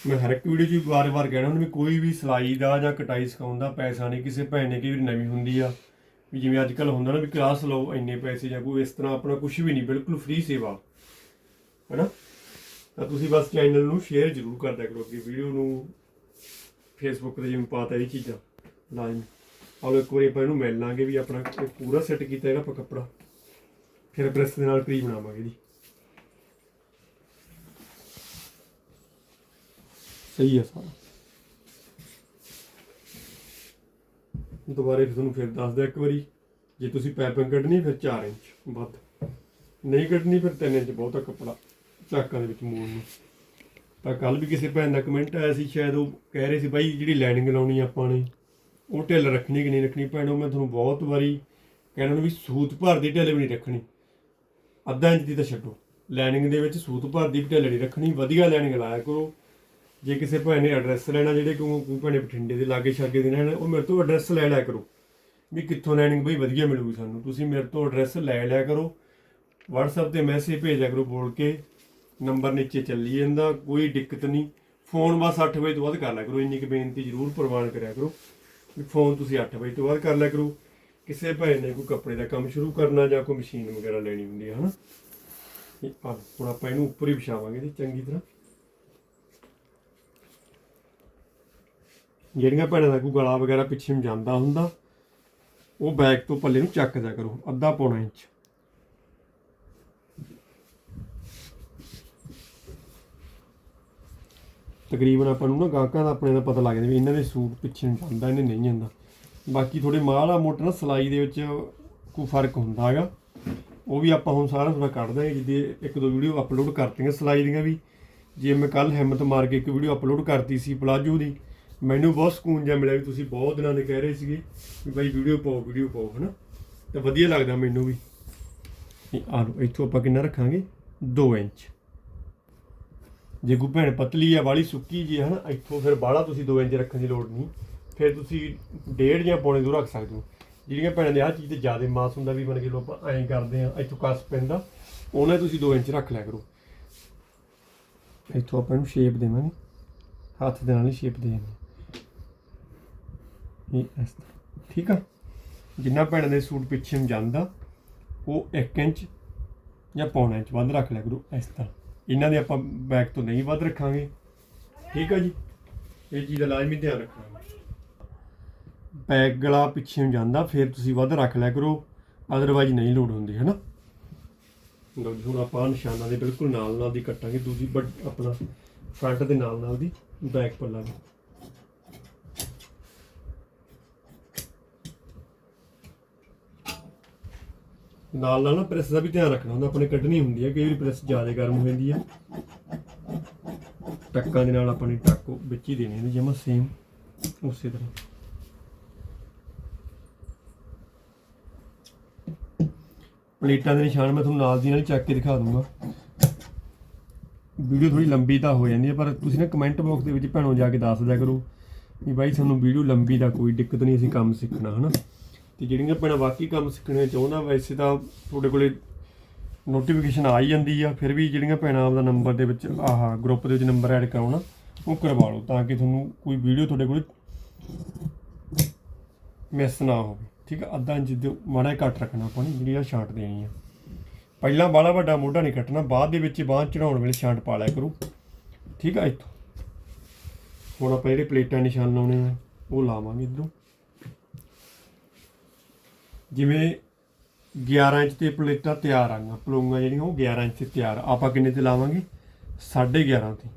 ਮੈਂ ਹਰ ਇੱਕ ਵੀਡੀਓ 'ਚ ਵਾਰ-ਵਾਰ ਕਹਿਣਾ ਹੁੰਦਾ ਵੀ ਕੋਈ ਵੀ ਸਿਲਾਈ ਦਾ ਜਾਂ ਕਟਾਈ ਸਿਖਾਉਣ ਦਾ ਪੈਸਾ ਨਹੀਂ, ਕਿਸੇ ਭੈਣ ਨੇ ਕਈ ਵਾਰੀ ਨਵੀਂ ਹੁੰਦੀ ਆ। ਵੀ ਜਿਵੇਂ ਅੱਜ ਕੱਲ ਹੁੰਦਾ ਨਾ ਵੀ ਕਲਾਸ ਲਓ, ਇੰਨੇ ਪੈਸੇ ਜਾਂ ਕੋਈ ਇਸ ਤਰ੍ਹਾਂ ਆਪਣਾ ਕੁਝ ਵੀ ਨਹੀਂ, ਬਿਲਕੁਲ ਫ੍ਰੀ ਸੇਵਾ, ਹੈਨਾ? ਤਾਂ ਤੁਸੀਂ ਬਸ ਚੈਨਲ ਨੂੰ ਸ਼ੇਅਰ ਜ਼ਰੂਰ ਕਰਦਿਆ ਕਰੋ ਕਿ ਵੀਡੀਓ ਨੂੰ। ਫੇਸਬੁੱਕ ਤੇ ਜਿਵੇਂ ਪਾਤਾ ਇਹ ਚੀਜ਼ਾਂ, ਲਾਜ਼ਮੀ। ਆਲੋ ਇੱਕ ਵਾਰੀ ਆਪਾਂ ਇਹਨੂੰ ਮਿਲ ਲਾਂਗੇ ਵੀ ਆਪਣਾ ਪੂਰਾ ਸੈੱਟ ਕੀਤਾ ਹੈਗਾ ਆਪਾਂ ਕੱਪੜਾ। ਫਿਰ ਪ੍ਰੈਸ ਦੇ ਨਾਲ ਕਰੀ ਬਣਾਵਾਂਗੇ ਜੀ। ਸਹੀ ਹੈ ਸਾਰਾ। ਦੁਬਾਰੇ ਤੁਹਾਨੂੰ ਫਿਰ ਦੱਸ ਦਿਆਂ ਇੱਕ ਵਾਰੀ, ਜੇ ਤੁਸੀਂ ਪਾਈਪਿੰਗ ਕੱਢਣੀ ਫਿਰ 4 ਇੰਚ ਵੱਧ। ਨਹੀਂ ਕੱਢਣੀ ਫਿਰ 3 ਇੰਚ ਬਹੁਤਾ ਕੱਪੜਾ ਚਾਕਾਂ ਦੇ ਵਿੱਚ ਮੋੜ ਨੂੰ। ਤਾਂ ਕੱਲ ਵੀ ਕਿਸੇ ਭੈਣ ਦਾ ਕਮੈਂਟ ਆਇਆ ਸੀ, ਸ਼ਾਇਦ ਉਹ ਕਹਿ ਰਹੇ ਸੀ, ਬਾਈ ਜਿਹੜੀ ਲਾਈਨਿੰਗ ਲਾਉਣੀ ਆਪਾਂ ਨੇ ਉਹ ਢਿੱਲ ਰੱਖਣੀ ਕਿ ਨਹੀਂ ਰੱਖਣੀ ਭੈਣੋ, ਮੈਂ ਤੁਹਾਨੂੰ ਬਹੁਤ ਵਾਰੀ ਕਹਿਣਾ ਨੂੰ ਵੀ ਸੂਤ ਭਰ ਦੀ ਢਿੱਲ ਵੀ ਨਹੀਂ ਰੱਖਣੀ। ਅੱਧਾ ਇੰਚ ਦੀ ਤਾਂ ਛੱਡੋ। ਲਾਈਨਿੰਗ ਦੇ ਵਿੱਚ ਸੂਤ ਭਰ ਦੀ ਵੀ ਢਿੱਲ ਨਹੀਂ ਰੱਖਣੀ। ਵਧੀਆ ਲਾਈਨਿੰਗ ਲਾਇਆ ਕਰੋ। ਜੇ ਕਿਸੇ ਭੈਣ ਨੇ ਐਡਰੈਸ ਲੈਣਾ, ਜਿਹੜੇ ਕਿਉਂ ਭੈਣੇ ਬਠਿੰਡੇ ਦੇ ਲਾਗੇ ਛਾਗੇ ਦੇ ਰਹਿਣ, ਉਹ ਮੇਰੇ ਤੋਂ ਐਡਰੈਸ ਲੈ ਲਿਆ ਕਰੋ। ਵੀ ਕਿੱਥੋਂ ਲੈਣਿੰਗ ਬਈ ਵਧੀਆ ਮਿਲੂਗੀ ਸਾਨੂੰ। ਤੁਸੀਂ ਮੇਰੇ ਤੋਂ ਐਡਰੈਸ ਲੈ ਲਿਆ ਕਰੋ। WhatsApp ਤੇ ਮੈਸੇਜ ਭੇਜਿਆ ਕਰੋ ਬੋਲ ਕੇ। ਨੰਬਰ ਨੀਚੇ ਚੱਲੀ ਜਾਂਦਾ, ਕੋਈ ਦਿੱਕਤ ਨਹੀਂ। ਫੋਨ ਬਸ 8 ਵਜੇ ਤੋਂ ਬਾਅਦ ਕਰ ਲਿਆ ਕਰੋ। ਇੰਨੀ ਕੁ ਬੇਨਤੀ ਜ਼ਰੂਰ ਪ੍ਰਵਾਨ ਕਰਿਆ ਕਰੋ। ਵੀ ਫੋਨ ਤੁਸੀਂ 8 ਵਜੇ ਤੋਂ ਬਾਅਦ ਕਰ ਲਿਆ ਕਰੋ। ਕਿਸੇ ਭੈਣ ਨੇ ਕੋਈ ਕੱਪੜੇ ਦਾ ਕੰਮ ਸ਼ੁਰੂ ਕਰਨਾ ਜਾਂ ਕੋਈ ਮਸ਼ੀਨ ਵਗੈਰਾ ਲੈਣੀ ਹੁੰਦੀ ਹੈ ਹਨਾ? ਇਹ ਆ ਹੁਣ ਆਪਾਂ ਇਹਨੂੰ ਉੱਪਰ ਹੀ ਵਿਛਾਵਾਂਗੇ ਜੀ ਚੰਗੀ ਤਰ੍ਹਾਂ। ਜਿਹੜੀਆਂ ਭੈਣਾਂ ਦਾ ਕੋਈ ਗਲਾ ਵਗੈਰਾ ਪਿੱਛੇ ਨੂੰ ਜਾਂਦਾ ਹੁੰਦਾ, ਉਹ ਬੈਗ ਤੋਂ ਪੱਲੇ ਨੂੰ ਚੱਕ ਦਿਆ ਕਰੋ, ਅੱਧਾ ਪੌਣਾ ਇੰਚ। ਤਕਰੀਬਨ ਆਪਾਂ ਨੂੰ ਨਾ ਗਾਹਕਾਂ ਦਾ ਆਪਣੇ ਦਾ ਪਤਾ ਲੱਗ ਜਾਂਦਾ ਵੀ ਇਹਨਾਂ ਦੇ ਸੂਟ ਪਿੱਛੇ ਨੂੰ ਜਾਂਦਾ, ਇਹਨੇ ਨਹੀਂ ਜਾਂਦਾ। ਬਾਕੀ ਥੋੜੇ ਮਾਲਾ ਮੋਟਾ ਨਾ ਸਲਾਈ ਦੇ ਵਿੱਚ ਕੋਈ ਫ਼ਰਕ ਹੁੰਦਾ ਹੈਗਾ। ਉਹ ਵੀ ਆਪਾਂ ਹੁਣ ਸਾਰਾ ਥੋੜਾ ਕੱਢ ਦਾਂਗੇ ਜਿੱਦੇ ਇੱਕ ਦੋ ਵੀਡੀਓ ਅਪਲੋਡ ਕਰਤੀਆਂ ਸਲਾਈ ਦੀਆਂ ਵੀ। ਜੇ ਮੈਂ ਕੱਲ ਹਿੰਮਤ ਮਾਰ ਕੇ ਇੱਕ ਵੀਡੀਓ ਅਪਲੋਡ ਕਰਤੀ ਸੀ ਪਲਾਜੋ ਦੀ, ਮੈਨੂੰ ਬਹੁਤ ਸਕੂਨ ਜਿਹਾ ਮਿਲਿਆ ਵੀ ਤੁਸੀਂ ਬਹੁਤ ਦਿਨਾਂ ਦੇ ਕਹਿ ਰਹੇ ਸੀਗੇ ਵੀ ਬਾਈ ਵੀਡੀਓ ਪਾਓ ਵੀਡੀਓ ਪਾਓ, ਹਨਾ? ਤਾਂ ਵਧੀਆ ਲੱਗਦਾ ਮੈਨੂੰ ਵੀ। ਇਹ ਆ ਲਓ, ਇੱਥੋਂ ਆਪਾਂ ਕਿੰਨਾ ਰੱਖਾਂਗੇ? 2 ਇੰਚ। ਜੇ ਕੋਈ ਭੈਣ ਪਤਲੀ ਆ, ਵਾਲੀ ਸੁੱਕੀ ਜੀ ਹੈ ਨਾ ਇੱਥੋਂ ਫਿਰ ਬਾਹਲਾ ਤੁਸੀਂ 2 ਇੰਚ ਰੱਖਣ ਦੀ ਲੋੜ ਨਹੀਂ। ਫਿਰ ਤੁਸੀਂ ਡੇਢ ਜਾਂ ਪੌਣੇ ਦੋ ਰੱਖ ਸਕਦੇ ਹੋ। ਜਿਹੜੀਆਂ ਭੈਣਾਂ ਦੇ ਆਹ ਚੀਜ਼ ਤੇ ਜ਼ਿਆਦਾ ਮਾਸ ਹੁੰਦਾ ਵੀ ਮਨ ਕੇ ਲੋ ਆਪਾਂ ਐਂ ਕਰਦੇ ਆ, ਇੱਥੋਂ ਕਸ ਪੈਂਦਾ, ਉਹਨਾਂ ਤੁਸੀਂ 2 ਇੰਚ ਰੱਖ ਲਿਆ ਕਰੋ। ਇੱਥੋਂ ਆਪਾਂ ਨੂੰ ਸ਼ੇਪ ਦੇਵਾਂਗੇ। ਹੱਥ ਦੇ ਨਾਲ ਹੀ ਸ਼ੇਪ ਦੇ ਦੇਣੀ ਇਹ ਇਸ ਤਰ੍ਹਾਂ, ਠੀਕ ਆ? ਜਿੰਨਾ ਭੈਣਾਂ ਦੇ ਸੂਟ ਪਿੱਛੇ ਨੂੰ ਜਾਂਦਾ, ਉਹ 1 ਇੰਚ ਜਾਂ ਪੌਣਾ ਇੰਚ ਵੱਧ ਰੱਖ ਲਿਆ ਕਰੋ, ਇਸ ਤਰ੍ਹਾਂ। ਇਹਨਾਂ ਦੇ ਆਪਾਂ ਬੈਕ ਤੋਂ ਨਹੀਂ ਵੱਧ ਰੱਖਾਂਗੇ। ਠੀਕ ਆ ਜੀ? ਇਹ ਚੀਜ਼ ਦਾ ਲਾਜ਼ਮੀ ਧਿਆਨ ਰੱਖਣਾ। ਬੈਕ ਗਲਾ ਪਿੱਛੇ ਨੂੰ ਜਾਂਦਾ, ਫਿਰ ਤੁਸੀਂ ਵੱਧ ਰੱਖ ਲਿਆ ਕਰੋ। ਅਦਰਵਾਈਜ਼ ਨਹੀਂ ਲੋਡ ਹੁੰਦੀ ਹੈ ਨਾ ਲਓ ਜੀ, ਹੁਣ ਆਪਾਂ ਨਿਸ਼ਾਨਾਂ ਦੇ ਬਿਲਕੁਲ ਨਾਲ ਨਾਲ ਦੀ ਕੱਟਾਂਗੇ। ਦੂਜੀ ਬਟ ਆਪਣਾ ਫਰੰਟ ਦੇ ਨਾਲ ਨਾਲ ਦੀ ਬੈਕ ਪੱਲਾ ਵੀ। ਨਾਲ ਨਾਲ ਨਾ ਪ੍ਰੈਸ ਦਾ ਵੀ ਧਿਆਨ ਰੱਖਣਾ ਹੁੰਦਾ ਆਪਣੇ ਕੱਢਣੀ ਹੁੰਦੀ ਹੈ, ਕਈ ਵਾਰੀ ਪ੍ਰੈਸ ਜ਼ਿਆਦਾ ਗਰਮ ਹੋ ਜਾਂਦੀ ਹੈ। ਟੱਕਾਂ ਦੇ ਨਾਲ ਆਪਣੀ ਟੱਕ ਵਿੱਚ ਹੀ ਦੇਣੀ ਹੁੰਦੀ ਜਮਾ ਸੇਮ ਉਸੇ ਤਰ੍ਹਾਂ। ਪਲੇਟਾਂ ਦੇ ਨਿਸ਼ਾਨ ਮੈਂ ਤੁਹਾਨੂੰ ਨਾਲ ਦੀ ਨਾਲ ਚੱਕ ਕੇ ਦਿਖਾ ਦੂੰਗਾ। ਵੀਡੀਓ ਥੋੜੀ ਲੰਬੀ ਤਾਂ ਹੋ ਜਾਂਦੀ ਹੈ, ਪਰ ਤੁਸੀਂ ਨਾ ਕਮੈਂਟ ਬਾਕਸ ਦੇ ਵਿੱਚ ਭੈਣੋ ਜਾ ਕੇ ਦੱਸ ਦਿਆ ਕਰੋ ਵੀ ਬਾਈ ਸਾਨੂੰ ਵੀਡੀਓ ਲੰਬੀ ਦਾ ਕੋਈ ਦਿੱਕਤ ਨਹੀਂ, ਅਸੀਂ ਕੰਮ ਸਿੱਖਣਾ, ਹਨਾ? ਤੇ ਜਿਹੜੀਆਂ ਭੈਣਾਂ ਵਾਕਈ ਕੰਮ ਸਿੱਖਣੇ ਚਾਹੁੰਦਾ ਵੈਸੇ ਤਾਂ ਤੁਹਾਡੇ ਕੋਲੇ ਨੋਟੀਫਿਕੇਸ਼ਨ ਆ ਹੀ ਜਾਂਦੀ ਆ, ਫਿਰ ਵੀ ਜਿਹੜੀਆਂ ਭੈਣਾਂ ਆਪਦਾ ਨੰਬਰ ਦੇ ਵਿੱਚ ਆਹ ਗਰੁੱਪ ਦੇ ਵਿੱਚ ਨੰਬਰ ਐਡ ਕਰਾਉਣਾ, ਉਹ ਕਰਵਾ ਲਓ ਤਾਂ ਕਿ ਤੁਹਾਨੂੰ ਕੋਈ ਵੀਡੀਓ ਤੁਹਾਡੇ ਕੋਲ ਮਿਸ ਨਾ ਹੋਵੇ। ਠੀਕ ਆ, ਅੱਧਾ ਇੰਚ ਦੇ ਮਾੜਾ ਜਿਹਾ ਘੱਟ ਰੱਖਣਾ ਆਪਾਂ ਨੇ, ਜਿਹੜੀ ਆ ਛਾਂਟ ਦੇਣੀ ਆ। ਪਹਿਲਾਂ ਬਾਲਾ ਵੱਡਾ ਮੋਢਾ ਨਹੀਂ ਕੱਟਣਾ, ਬਾਅਦ ਦੇ ਵਿੱਚ ਬਾਂਹ ਚੜਾਉਣ ਵੇਲੇ ਛਾਂਟ ਪਾ ਲਿਆ ਕਰੋ। ਠੀਕ ਆ, ਇੱਥੋਂ। ਹੁਣ ਆਪਾਂ ਜਿਹੜੇ ਪਲੇਟਾਂ ਨਿਸ਼ਾਨ ਲਾਉਣੇ ਆ, ਉਹ ਲਾਵਾਂਗੇ ਇਧਰੋਂ। ਜਿਵੇਂ 11 ਇੰਚ ਤੇ ਪਲੇਟਾਂ ਤਿਆਰ ਆਂਗਾ ਪਲੂੰਗਾ ਜਿਹੜੀਆਂ ਉਹ 11 ਇੰਚ ਤੇ ਤਿਆਰ ਆਪਾਂ ਕਿੰਨੇ ਤੇ ਲਾਵਾਂਗੇ? 11.5 ਤੇ।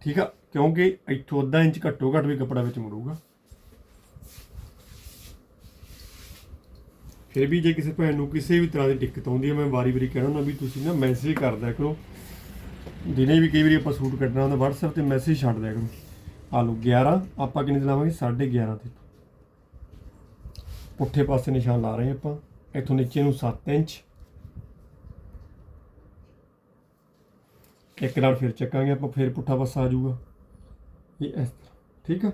ਠੀਕ ਆ? ਕਿਉਂਕਿ ਇੱਥੋਂ ਅੱਧਾ ਇੰਚ ਘੱਟੋ ਘੱਟ ਵੀ ਕੱਪੜਾ ਵਿੱਚ ਮੁੜੂਗਾ। ਫਿਰ ਵੀ ਜੇ ਕਿਸੇ ਭੈਣ ਨੂੰ ਕਿਸੇ ਵੀ ਤਰ੍ਹਾਂ ਦੀ ਦਿੱਕਤ ਆਉਂਦੀ ਹੈ ਮੈਂ ਵਾਰੀ-ਵਾਰੀ ਕਹਿਣਾ ਨਾ ਵੀ ਤੁਸੀਂ ਨਾ ਮੈਸੇਜ ਕਰ ਦਿਆ ਕਰੋ। ਦਿਨੇ ਵੀ ਕਈ ਵਾਰੀ ਆਪਾਂ ਸੂਟ ਕੱਢਣਾ ਹੁੰਦਾ, WhatsApp ਤੇ ਮੈਸੇਜ ਛੱਡ ਦਿਆ ਕਰੋ। ਆ ਲਓ 11 ਆਪਾਂ ਕਿੰਨੇ ਤੇ ਲਾਵਾਂਗੇ? 11.5 ਤੇ। ਪੁੱਠੇ ਪਾਸੇ ਨਿਸ਼ਾਨ ਲਾ ਰਹੇ ਆਪਾਂ। ਇੱਥੋਂ ਨੀਚੇ ਨੂੰ 7 ਇੰਚ। ਇੱਕ ਨਾਲ ਫਿਰ ਚੱਕਾਂਗੇ ਆਪਾਂ, ਫਿਰ ਪੁੱਠਾ ਪਾਸਾ ਆ ਜਾਊਗਾ। ਇਹ ਇਸ ਤਰ੍ਹਾਂ, ਠੀਕ ਆ?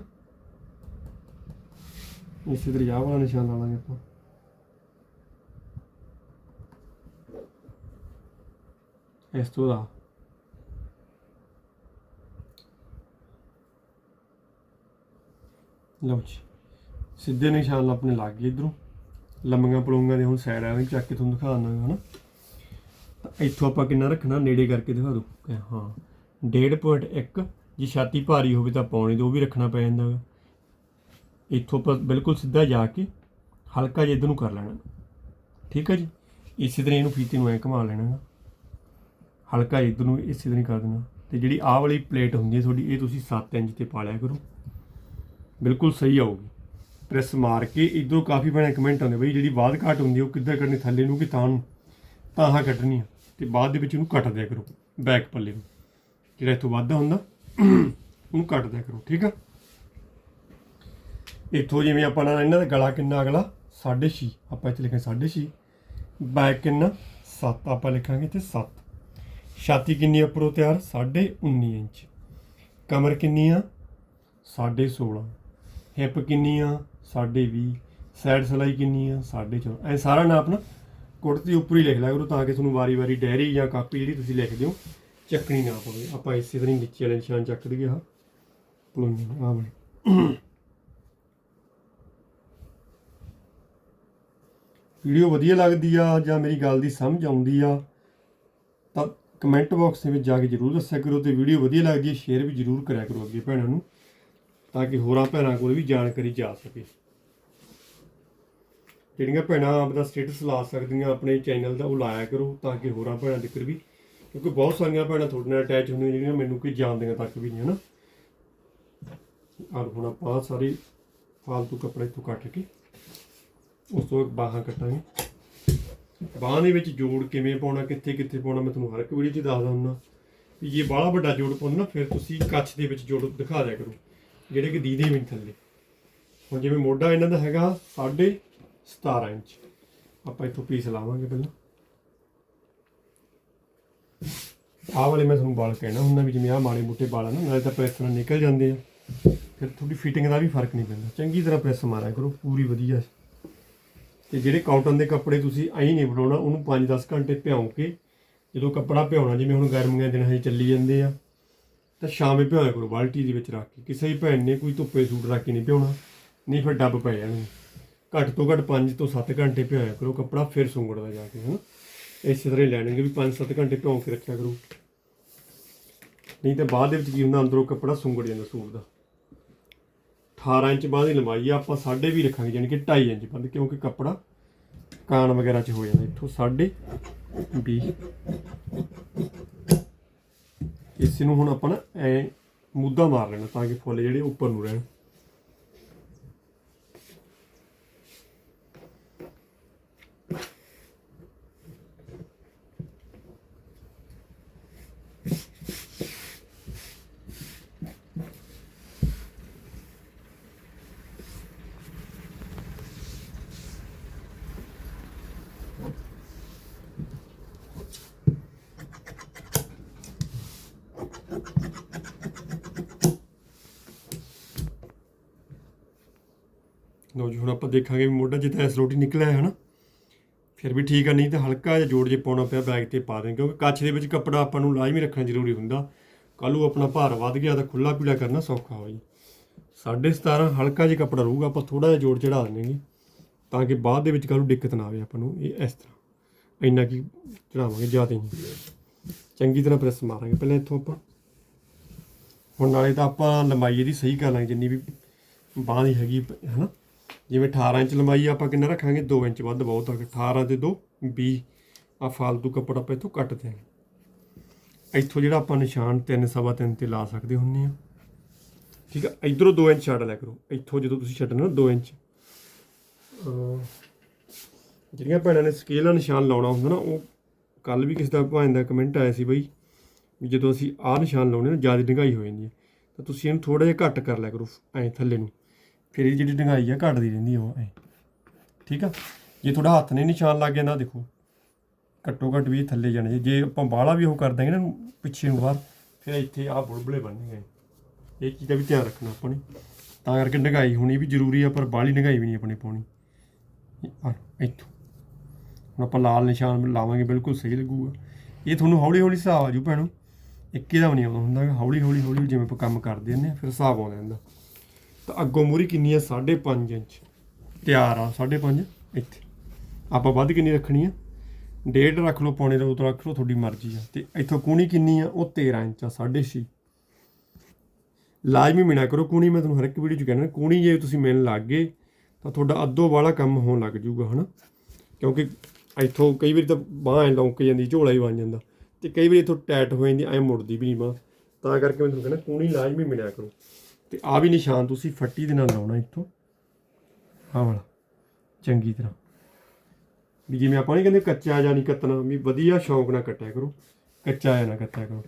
ਇਸੇ ਤਰ੍ਹਾਂ ਆਹ ਵਾਲਾ ਨਿਸ਼ਾਨ ਲਾ ਲਾਂਗੇ ਆਪਾਂ। ਇਸ ਤੋਂ ਦਾ ਲਓ ਜੀ। ਸਿੱਧੇ ਨਿਸ਼ਾਨ ਆਪਣੇ ਲੱਗ ਗਏ ਇਧਰੋਂ। ਲੰਮੀਆਂ ਪਲੂੰਗਾਂ ਦੇ ਹੁਣ ਸਾਈਡ ਐਵੇਂ ਚੱਕ ਕੇ ਤੁਹਾਨੂੰ ਦਿਖਾ ਹੈ ਹਨਾ। ਤਾਂ ਇੱਥੋਂ ਆਪਾਂ ਕਿੰਨਾ ਰੱਖਣਾ, ਨੇੜੇ ਕਰਕੇ ਦਿਖਾ ਦਿਓ। ਕਿ ਹਾਂ 1.1 ਜੇ ਛਾਤੀ ਭਾਰੀ ਹੋਵੇ ਤਾਂ ਪੌਣੇ ਦੋ ਵੀ ਰੱਖਣਾ ਪੈ ਜਾਂਦਾ ਗਾ। ਇੱਥੋਂ ਆਪਾਂ ਬਿਲਕੁਲ ਸਿੱਧਾ ਜਾ ਕੇ ਹਲਕਾ ਜਿਹਾ ਇੱਧਰ ਨੂੰ ਕਰ ਲੈਣਾ। ਠੀਕ ਹੈ ਜੀ? ਇਸੇ ਤਰ੍ਹਾਂ ਇਹਨੂੰ ਫੀਤੇ ਨੂੰ ਐ ਘੁਮਾ ਲੈਣਾ ਗਾ। ਹਲਕਾ ਇਧਰ ਨੂੰ ਇਸੇ ਤਰ੍ਹਾਂ ਹੀ ਕਰ ਦੇਣਾ। ਤੇ ਜਿਹੜੀ ਆਹ ਵਾਲੀ ਪਲੇਟ ਹੁੰਦੀ ਹੈ ਤੁਹਾਡੀ, ਇਹ ਤੁਸੀਂ 7 ਇੰਚ ਤੇ ਪਾ ਲਿਆ ਕਰੋ। ਬਿਲਕੁਲ ਸਹੀ ਆਊਗੀ। ਪ੍ਰੈਸ ਮਾਰ ਕੇ ਇਧਰੋਂ ਕਾਫੀ ਬਣੇ ਕਮੈਂਟ ਆਉਂਦੇ ਬਈ, ਜਿਹੜੀ ਬਾਅਦ ਘਾਟ ਹੁੰਦੀ ਉਹ ਕਿੱਧਰ ਕਰਨੀ, ਥੱਲੇ ਨੂੰ ਕਿ ਤਾਂ ਨੂੰ? ਤਾਂ ਹਾਂ ਕੱਢਣੀ ਆ। ਤੇ ਬਾਅਦ ਦੇ ਵਿੱਚ ਉਹਨੂੰ ਕੱਟ ਦਿਆ ਕਰੋ ਬੈਕ ਪੱਲੇ ਨੂੰ। ਜਿਹੜਾ ਇੱਥੋਂ ਵਾਧਾ ਹੁੰਦਾ, ਉਹਨੂੰ ਕੱਟ ਦਿਆ ਕਰੋ, ਠੀਕ ਆ? ਇੱਥੋਂ ਜਿਵੇਂ ਆਪਾਂ ਨਾ ਇਹਨਾਂ ਦਾ ਗਲਾ ਕਿੰਨਾ ਅਗਲਾ? 6.5 ਆਪਾਂ ਇੱਥੇ ਲਿਖਾਂ 6.5 ਬੈਕ ਕਿੰਨਾ? 7 ਆਪਾਂ ਲਿਖਾਂਗੇ ਇੱਥੇ 7 ਛਾਤੀ ਕਿੰਨੀ ਉੱਪਰੋਂ ਤਿਆਰ? 19.5 ਇੰਚ। ਕਮਰ ਕਿੰਨੀ ਆ? 16.5 ਹਿਪ ਕਿੰਨੀ ਆ? 20.5 ਸਾਈਡ ਸਲਾਈ ਕਿੰਨੀ ਆ 14.5 ਐ ਸਾਰਾ ਨਾਪ ਨਾ ਦੇ ਉੱਪਰ ਹੀ ਲਿਖ ਲਿਆ ਕਰੋ ਤਾਂ ਕਿ ਤੁਹਾਨੂੰ ਵਾਰੀ-ਵਾਰੀ ਡਾਇਰੀ ਜਾਂ ਕਾਪੀ ਜਿਹੜੀ ਤੁਸੀਂ ਲਿਖਦੇ ਹੋ ਚੱਕਣੀ ਨਾ ਪਵੇ। ਆਪਾਂ ਇਸੇ ਤਰ੍ਹਾਂ ਹੀ ਨੀਚੇ ਵਾਲੇ ਨਿਸ਼ਾਨ ਚੱਕ ਦਈਏ ਆਹ। ਪਲੋਈਆਂ ਆ ਬਣੇ ਵੀਡੀਓ ਵਧੀਆ ਲੱਗਦੀ ਆ ਜਾਂ ਮੇਰੀ ਗੱਲ ਦੀ ਸਮਝ ਆਉਂਦੀ ਆ, ਤਾਂ ਕਮੈਂਟ ਬਾਕਸ ਦੇ ਵਿੱਚ ਜਾ ਕੇ ਜਰੂਰ ਦੱਸਿਆ ਕਰੋ ਤੇ ਵੀਡੀਓ ਵਧੀਆ ਲੱਗਦੀ ਹੈ ਸ਼ੇਅਰ ਵੀ ਜਰੂਰ ਕਰਿਆ ਕਰੋ ਅੱਗੇ ਭੈਣਾਂ ਨੂੰ, ਤਾਂ ਕਿ ਹੋਰਾਂ ਭੈਣਾਂ ਕੋਲ ਵੀ ਜਾਣਕਾਰੀ ਜਾ ਸਕੇ। ਜਿਹੜੀਆਂ ਭੈਣਾਂ ਆਪਦਾ ਸਟੇਟਸ ਲਾ ਸਕਦੀਆਂ ਆਪਣੇ ਚੈਨਲ ਦਾ, ਉਹ ਲਾਇਆ ਕਰੋ ਤਾਂ ਕਿ ਹੋਰਾਂ ਭੈਣਾਂ ਤੱਕ ਵੀ, ਕਿਉਂਕਿ ਬਹੁਤ ਸਾਰੀਆਂ ਭੈਣਾਂ ਤੁਹਾਡੇ ਨਾਲ ਅਟੈਚ ਹੁੰਦੀਆਂ ਜਿਹੜੀਆਂ ਮੈਨੂੰ ਕੋਈ ਜਾਣਦੀਆਂ ਤੱਕ ਵੀ ਨਹੀਂ, ਹਨਾ? ਔਰ ਹੁਣ ਆਪਾਂ ਸਾਰੇ ਫਾਲਤੂ ਕੱਪੜੇ ਤੋਂ ਕੱਟ ਕੇ ਉਸ ਤੋਂ ਬਾਅਦ ਬਾਹਾਂ ਕੱਟਾਂਗੇ। ਬਾਹਾਂ ਦੇ ਵਿੱਚ ਜੋੜ ਕਿਵੇਂ ਪਾਉਣਾ, ਕਿੱਥੇ ਕਿੱਥੇ ਪਾਉਣਾ, ਮੈਂ ਤੁਹਾਨੂੰ ਹਰ ਇੱਕ ਵੀਡੀਓ 'ਚ ਦੱਸਦਾ ਹੁੰਦਾ ਵੀ ਜੇ ਬਾਹਲਾ ਵੱਡਾ ਜੋੜ ਪਾਉਂਦੇ ਨਾ, ਫਿਰ ਤੁਸੀਂ ਕੱਚ ਦੇ ਵਿੱਚ ਜੋੜ ਦਿਖਾ ਦਿਆ ਕਰੋ, ਜਿਹੜੇ ਕਿ ਦੀਦੇ ਵੀ ਥੱਲੇ। ਹੁਣ ਜਿਵੇਂ ਮੋਢਾ ਇਹਨਾਂ ਦਾ ਹੈਗਾ 17.5 ਇੰਚ। ਆਪਾਂ ਇੱਥੋਂ ਪੀਸ ਲਾਵਾਂਗੇ ਪਹਿਲਾਂ। ਆਹ ਵਾਲੇ ਮੈਂ ਤੁਹਾਨੂੰ ਵਾਲ ਕਹਿਣਾ ਹੁੰਦਾ ਵੀ ਜਿਵੇਂ ਆਹ ਮਾੜੇ ਮੋਟੇ ਵਾਲ ਆ ਨਾ, ਨਾਲੇ ਤਾਂ ਪ੍ਰੈਸ ਨਾਲ ਨਿਕਲ ਜਾਂਦੇ ਆ। ਫਿਰ ਤੁਹਾਡੀ ਫਿਟਿੰਗ ਦਾ ਵੀ ਫ਼ਰਕ ਨਹੀਂ ਪੈਂਦਾ। ਚੰਗੀ ਤਰ੍ਹਾਂ ਪ੍ਰੈਸ ਮਾਰਿਆ ਕਰੋ, ਪੂਰੀ ਵਧੀਆ ਤੇ ਜਿਹੜੇ ਕਾਟਨ ਦੇ ਕੱਪੜੇ ਤੁਸੀਂ ਐਂ ਨਹੀਂ ਬਣਾਉਣਾ, ਉਹਨੂੰ 5-10 ਘੰਟੇ ਭਿਉਂ ਕੇ, ਜਦੋਂ ਕੱਪੜਾ ਭਿਉਣਾ, ਜਿਵੇਂ ਹੁਣ ਗਰਮੀਆਂ ਦੇ ਦਿਨਾਂ ਚੱਲੀ ਜਾਂਦੇ ਆ, ਤਾਂ ਸ਼ਾਮੇ ਭਿਉਇਆ ਕਰੋ, ਬਾਲਟੀ ਦੇ ਵਿੱਚ ਰੱਖ ਕੇ। ਕਿਸੇ ਵੀ ਭੈਣ ਨੇ ਕੋਈ ਧੁੱਪੇ ਸੂਟ ਰੱਖ ਕੇ ਨਹੀਂ ਭਿਉਣਾ, ਨਹੀਂ ਫਿਰ ਡੱਬ ਪੈ ਜਾਣਗੇ। ਘੱਟ ਤੋਂ ਘੱਟ 5 ਤੋਂ 7 ਘੰਟੇ ਭਿਉਇਆ ਕਰੋ, ਕੱਪੜਾ ਫਿਰ ਸੁੰਗੜਦਾ ਜਾ ਕੇ, ਹਨਾ? ਇਸੇ ਤਰ੍ਹਾਂ ਹੀ ਲੈਣਗੇ ਵੀ 5-7 ਘੰਟੇ ਭਿਉਂ ਕੇ ਰੱਖਿਆ ਕਰੋ। ਨਹੀਂ ਤਾਂ ਬਾਅਦ ਦੇ ਵਿੱਚ ਕੀ ਹੁੰਦਾ, ਅੰਦਰੋਂ ਕੱਪੜਾ ਸੁੰਗੜ ਜਾਂਦਾ ਸੂਟ ਦਾ। 18 ਇੰਚ ਬਾਅਦ ਦੀ ਲੰਬਾਈ ਆ, ਆਪਾਂ ਸਾਢੇ ਵੀ ਰੱਖਾਂਗੇ ਯਾਨੀ ਕਿ 2.5 ਇੰਚ ਬੰਦ, ਕਿਉਂਕਿ ਕੱਪੜਾ ਕਾਨ ਵਗੈਰਾ ਚ ਹੋ ਜਾਂਦਾ। ਇੱਥੋਂ ਸਾਢੇ 20 ਇਸ ਨੂੰ ਹੁਣ ਆਪਾਂ ਨਾ ਐ ਮੁੱਦਾ ਮਾਰ ਲੈਣਾ, ਤਾਂ ਕਿ ਫੁੱਲ ਜਿਹੜੇ ਉੱਪਰ ਨੂੰ ਰਹਿਣ। ਲਓ ਜੀ, ਹੁਣ ਆਪਾਂ ਦੇਖਾਂਗੇ ਵੀ ਮੋਢਾ ਜਿੱਥੇ ਐਸ ਰੋਟੀ ਨਿਕਲਿਆ ਹੈ, ਹਨਾ? ਫਿਰ ਵੀ ਠੀਕ ਆ, ਨਹੀਂ ਤਾਂ ਹਲਕਾ ਜਿਹਾ ਜੋੜ ਜੇ ਪਾਉਣਾ ਪਿਆ ਬੈਗ ਤੇ ਪਾ ਦੇ ਕਿਉਂਕਿ ਕੱਚ ਦੇ ਵਿੱਚ ਕੱਪੜਾ ਆਪਾਂ ਨੂੰ ਲਾਜ਼ਮੀ ਰੱਖਣਾ ਜ਼ਰੂਰੀ ਹੁੰਦਾ। ਕੱਲ੍ਹ ਨੂੰ ਆਪਣਾ ਭਾਰ ਵੱਧ ਗਿਆ ਤਾਂ ਖੁੱਲਾ ਪੀਲਾ ਕਰਨਾ ਸੌਖਾ ਹੋ ਜੀ। 17.5 ਹਲਕਾ ਜਿਹਾ ਕੱਪੜਾ ਰਹੂਗਾ, ਆਪਾਂ ਥੋੜਾ ਜਿਹਾ ਜੋੜ ਚੜਾ ਦੇਣਗੇ ਤਾਂ ਕਿ ਬਾਅਦ ਦੇ ਵਿੱਚ ਕੱਲ੍ਹ ਨੂੰ ਦਿੱਕਤ ਨਾ ਆਵੇ ਆਪਾਂ ਨੂੰ, ਇਹ ਇਸ ਤਰ੍ਹਾਂ। ਇੰਨਾ ਕੀ ਚੜਾਵਾਂਗੇ ਜ਼ਿਆਦਾ ਨਹੀਂ। ਚੰਗੀ ਤਰ੍ਹਾਂ ਪ੍ਰੈਸ ਮਾਰਾਂਗੇ, ਪਹਿਲਾਂ ਇੱਥੋਂ ਆਪਾਂ। ਹੁਣ ਨਾਲੇ ਤਾਂ ਆਪਾਂ ਲੰਬਾਈ ਇਹਦੀ ਸਹੀ ਕਰ ਲਾਂਗੇ, ਜਿੰਨੀ ਵੀ ਬਾਂਹ ਦੀ ਹੈਗੀ ਹੈ ਨਾ ਜਿਵੇਂ 18 ਇੰਚ ਲੰਬਾਈ ਆਪਾਂ ਕਿੰਨਾ ਰੱਖਾਂਗੇ? 2 ਇੰਚ ਵੱਧ ਬਹੁਤ ਆ। 18 ਤੇ 2 20 ਆ ਫਾਲਤੂ ਕੱਪੜਾ ਆਪਾਂ ਇੱਥੋਂ ਕੱਟ ਦਿਆਂਗੇ। ਇੱਥੋਂ ਜਿਹੜਾ ਆਪਾਂ ਨਿਸ਼ਾਨ 3 ਸਵਾ 3 ਤੇ ਲਾ ਸਕਦੇ ਹੁੰਨੇ ਆ। ਠੀਕ ਆ? ਇਧਰੋਂ 2 ਇੰਚ ਛੱਡ ਲਿਆ ਕਰੋ। ਇੱਥੋਂ ਜਦੋਂ ਤੁਸੀਂ ਛੱਡਣਾ ਨਾ 2 ਇੰਚ। ਜਿਹੜੀਆਂ ਭੈਣਾਂ ਨੇ ਸਕੇਲ ਨਾਲ ਨਿਸ਼ਾਨ ਲਾਉਣਾ ਹੁੰਦਾ ਨਾ, ਉਹ ਕੱਲ ਵੀ ਕਿਸੇ ਦਾ ਭਾਂ ਦਾ ਕਮੈਂਟ ਆਇਆ ਸੀ ਬਈ, ਵੀ ਜਦੋਂ ਅਸੀਂ ਆਹ ਨਿਸ਼ਾਨ ਲਾਉਣੇ ਨਾ, ਜ਼ਿਆਦਾ ਡੂੰਘਾਈ ਹੋ ਜਾਂਦੀ ਹੈ। ਤਾਂ ਤੁਸੀਂ ਇਹਨੂੰ ਥੋੜਾ ਜਿਹਾ ਘੱਟ ਕਰ ਲਿਆ ਕਰੋ, ਐਂ ਥੱਲੇ ਨੂੰ। ਫਿਰ ਇਹ ਜਿਹੜੀ ਡੰਗਾਈ ਆ ਘਟਦੀ ਰਹਿੰਦੀ ਆ ਉਹ ਐਂ। ਠੀਕ ਆ? ਜੇ ਤੁਹਾਡਾ ਹੱਥ ਨੇ ਨਿਸ਼ਾਨ ਲੱਗ ਜਾਂਦਾ, ਦੇਖੋ। ਘੱਟੋ ਘੱਟ ਵੀ ਥੱਲੇ ਜਾਣੇ ਜੇ- ਆਪਾਂ ਬਾਹਲਾ ਵੀ ਉਹ ਕਰ ਦਾਂਗੇ ਨਾ, ਪਿੱਛੇ ਨੂੰ ਬਾਹਰ, ਫਿਰ ਇੱਥੇ ਆਹ ਬੁਲਬੁਲੇ ਬਣਨਗੇ। ਇਹ ਚੀਜ਼ ਦਾ ਵੀ ਧਿਆਨ ਰੱਖਣਾ ਆਪਾਂ ਨੇ। ਤਾਂ ਕਰਕੇ ਡੂੰਘਾਈ ਹੋਣੀ ਵੀ ਜ਼ਰੂਰੀ ਆ, ਪਰ ਬਾਹਲੀ ਡੂੰਘਾਈ ਵੀ ਨਹੀਂ ਆਪਣੇ ਪਾਉਣੀ। ਆ, ਇੱਥੋਂ। ਹੁਣ ਆਪਾਂ ਲਾਲ ਨਿਸ਼ਾਨ ਲਾਵਾਂਗੇ, ਬਿਲਕੁਲ ਸਹੀ ਲੱਗੂਗਾ। ਇਹ ਤੁਹਾਨੂੰ ਹੌਲੀ ਹੌਲੀ ਹਿਸਾਬ ਆ ਜੂ ਭੈਣੋ। ਇੱਕੇ ਦਾ ਵੀ ਨਹੀਂ ਆਉਂਦਾ ਹੁੰਦਾ ਗਾ। ਹੌਲੀ ਹੌਲੀ ਹੌਲੀ ਜਿਵੇਂ ਆਪਾਂ ਕੰਮ ਕਰਦੇ ਹੁੰਦੇ ਆ, ਫਿਰ ਹਿਸਾਬ ਆਉਂਦਾ ਹੁੰਦਾ ਤਾਂ ਅੱਗੋਂ ਮੂਰੀ ਕਿੰਨੀ ਆ? 5.5 ਇੰਚ। ਤਿਆਰ ਆ 5.5 ਇੱਥੇ। ਆਪਾਂ ਵੱਧ ਕਿੰਨੀ ਰੱਖਣੀ ਆ? ਡੇਢ ਰੱਖ ਲਓ, ਪੌਣੇ ਦੋ ਤੋਂ ਰੱਖ ਲਓ, ਤੁਹਾਡੀ ਮਰਜ਼ੀ ਆ। ਤੇ ਇੱਥੋਂ ਕੂਣੀ ਕਿੰਨੀ ਆ? ਉਹ 13 ਇੰਚ ਆ 6.5 ਲਾਜ਼ਮੀ ਮਿਣਾ ਕਰੋ, ਕੂਣੀ ਮੈਂ ਤੁਹਾਨੂੰ ਹਰ ਇੱਕ ਵੀਡੀਓ 'ਚ ਕਹਿੰਦਾ ਕੂਣੀ ਜੇ ਤੁਸੀਂ ਮਿਲਣ ਲੱਗ ਗਏ, ਤਾਂ ਤੁਹਾਡਾ ਅੱਧੋ ਵਾਲਾ ਕੰਮ ਹੋਣ ਲੱਗ ਜਾਊਗਾ, ਹਨਾ? ਕਿਉਂਕਿ ਇੱਥੋਂ ਕਈ ਵਾਰੀ ਤਾਂ ਬਾਂਹ ਐ ਲੌਂਕ ਜਾਂਦੀ, ਝੋਲਾ ਹੀ ਬਣ ਜਾਂਦਾ। ਤੇ ਕਈ ਵਾਰੀ ਇੱਥੋਂ ਟੈਟ ਹੋ ਜਾਂਦੀ, ਐ ਮੁੜਦੀ ਵੀ ਨਹੀਂ ਬਾਂਹ। ਤਾਂ ਕਰਕੇ ਮੈਂ ਤੁਹਾਨੂੰ ਕਹਿੰਦਾ ਕੂਣੀ ਲਾਜ਼ਮੀ ਮਿਲਿਆ ਕਰੋ। ਤੇ ਆ ਵੀ ਨਿਸ਼ਾਨ ਤੁਸੀਂ ਫੱਟੀ ਦੇ ਨਾਲ ਲਾਉਣਾ ਇੱਥੋਂ ਆਹ ਵਾਲਾ, ਚੰਗੀ ਤਰ੍ਹਾਂ। ਵੀ ਜਿਵੇਂ ਆਪਾਂ ਨਹੀਂ ਕਹਿੰਦੇ ਕੱਚਾ ਜਾਂ ਨਹੀਂ ਕੱਤਣਾ, ਵੀ ਵਧੀਆ ਸ਼ੌਂਕ ਨਾਲ ਕੱਟਿਆ ਕਰੋ। ਕੱਚਾ ਜਾਂ ਨਾ ਕੱਟਿਆ ਕਰੋ।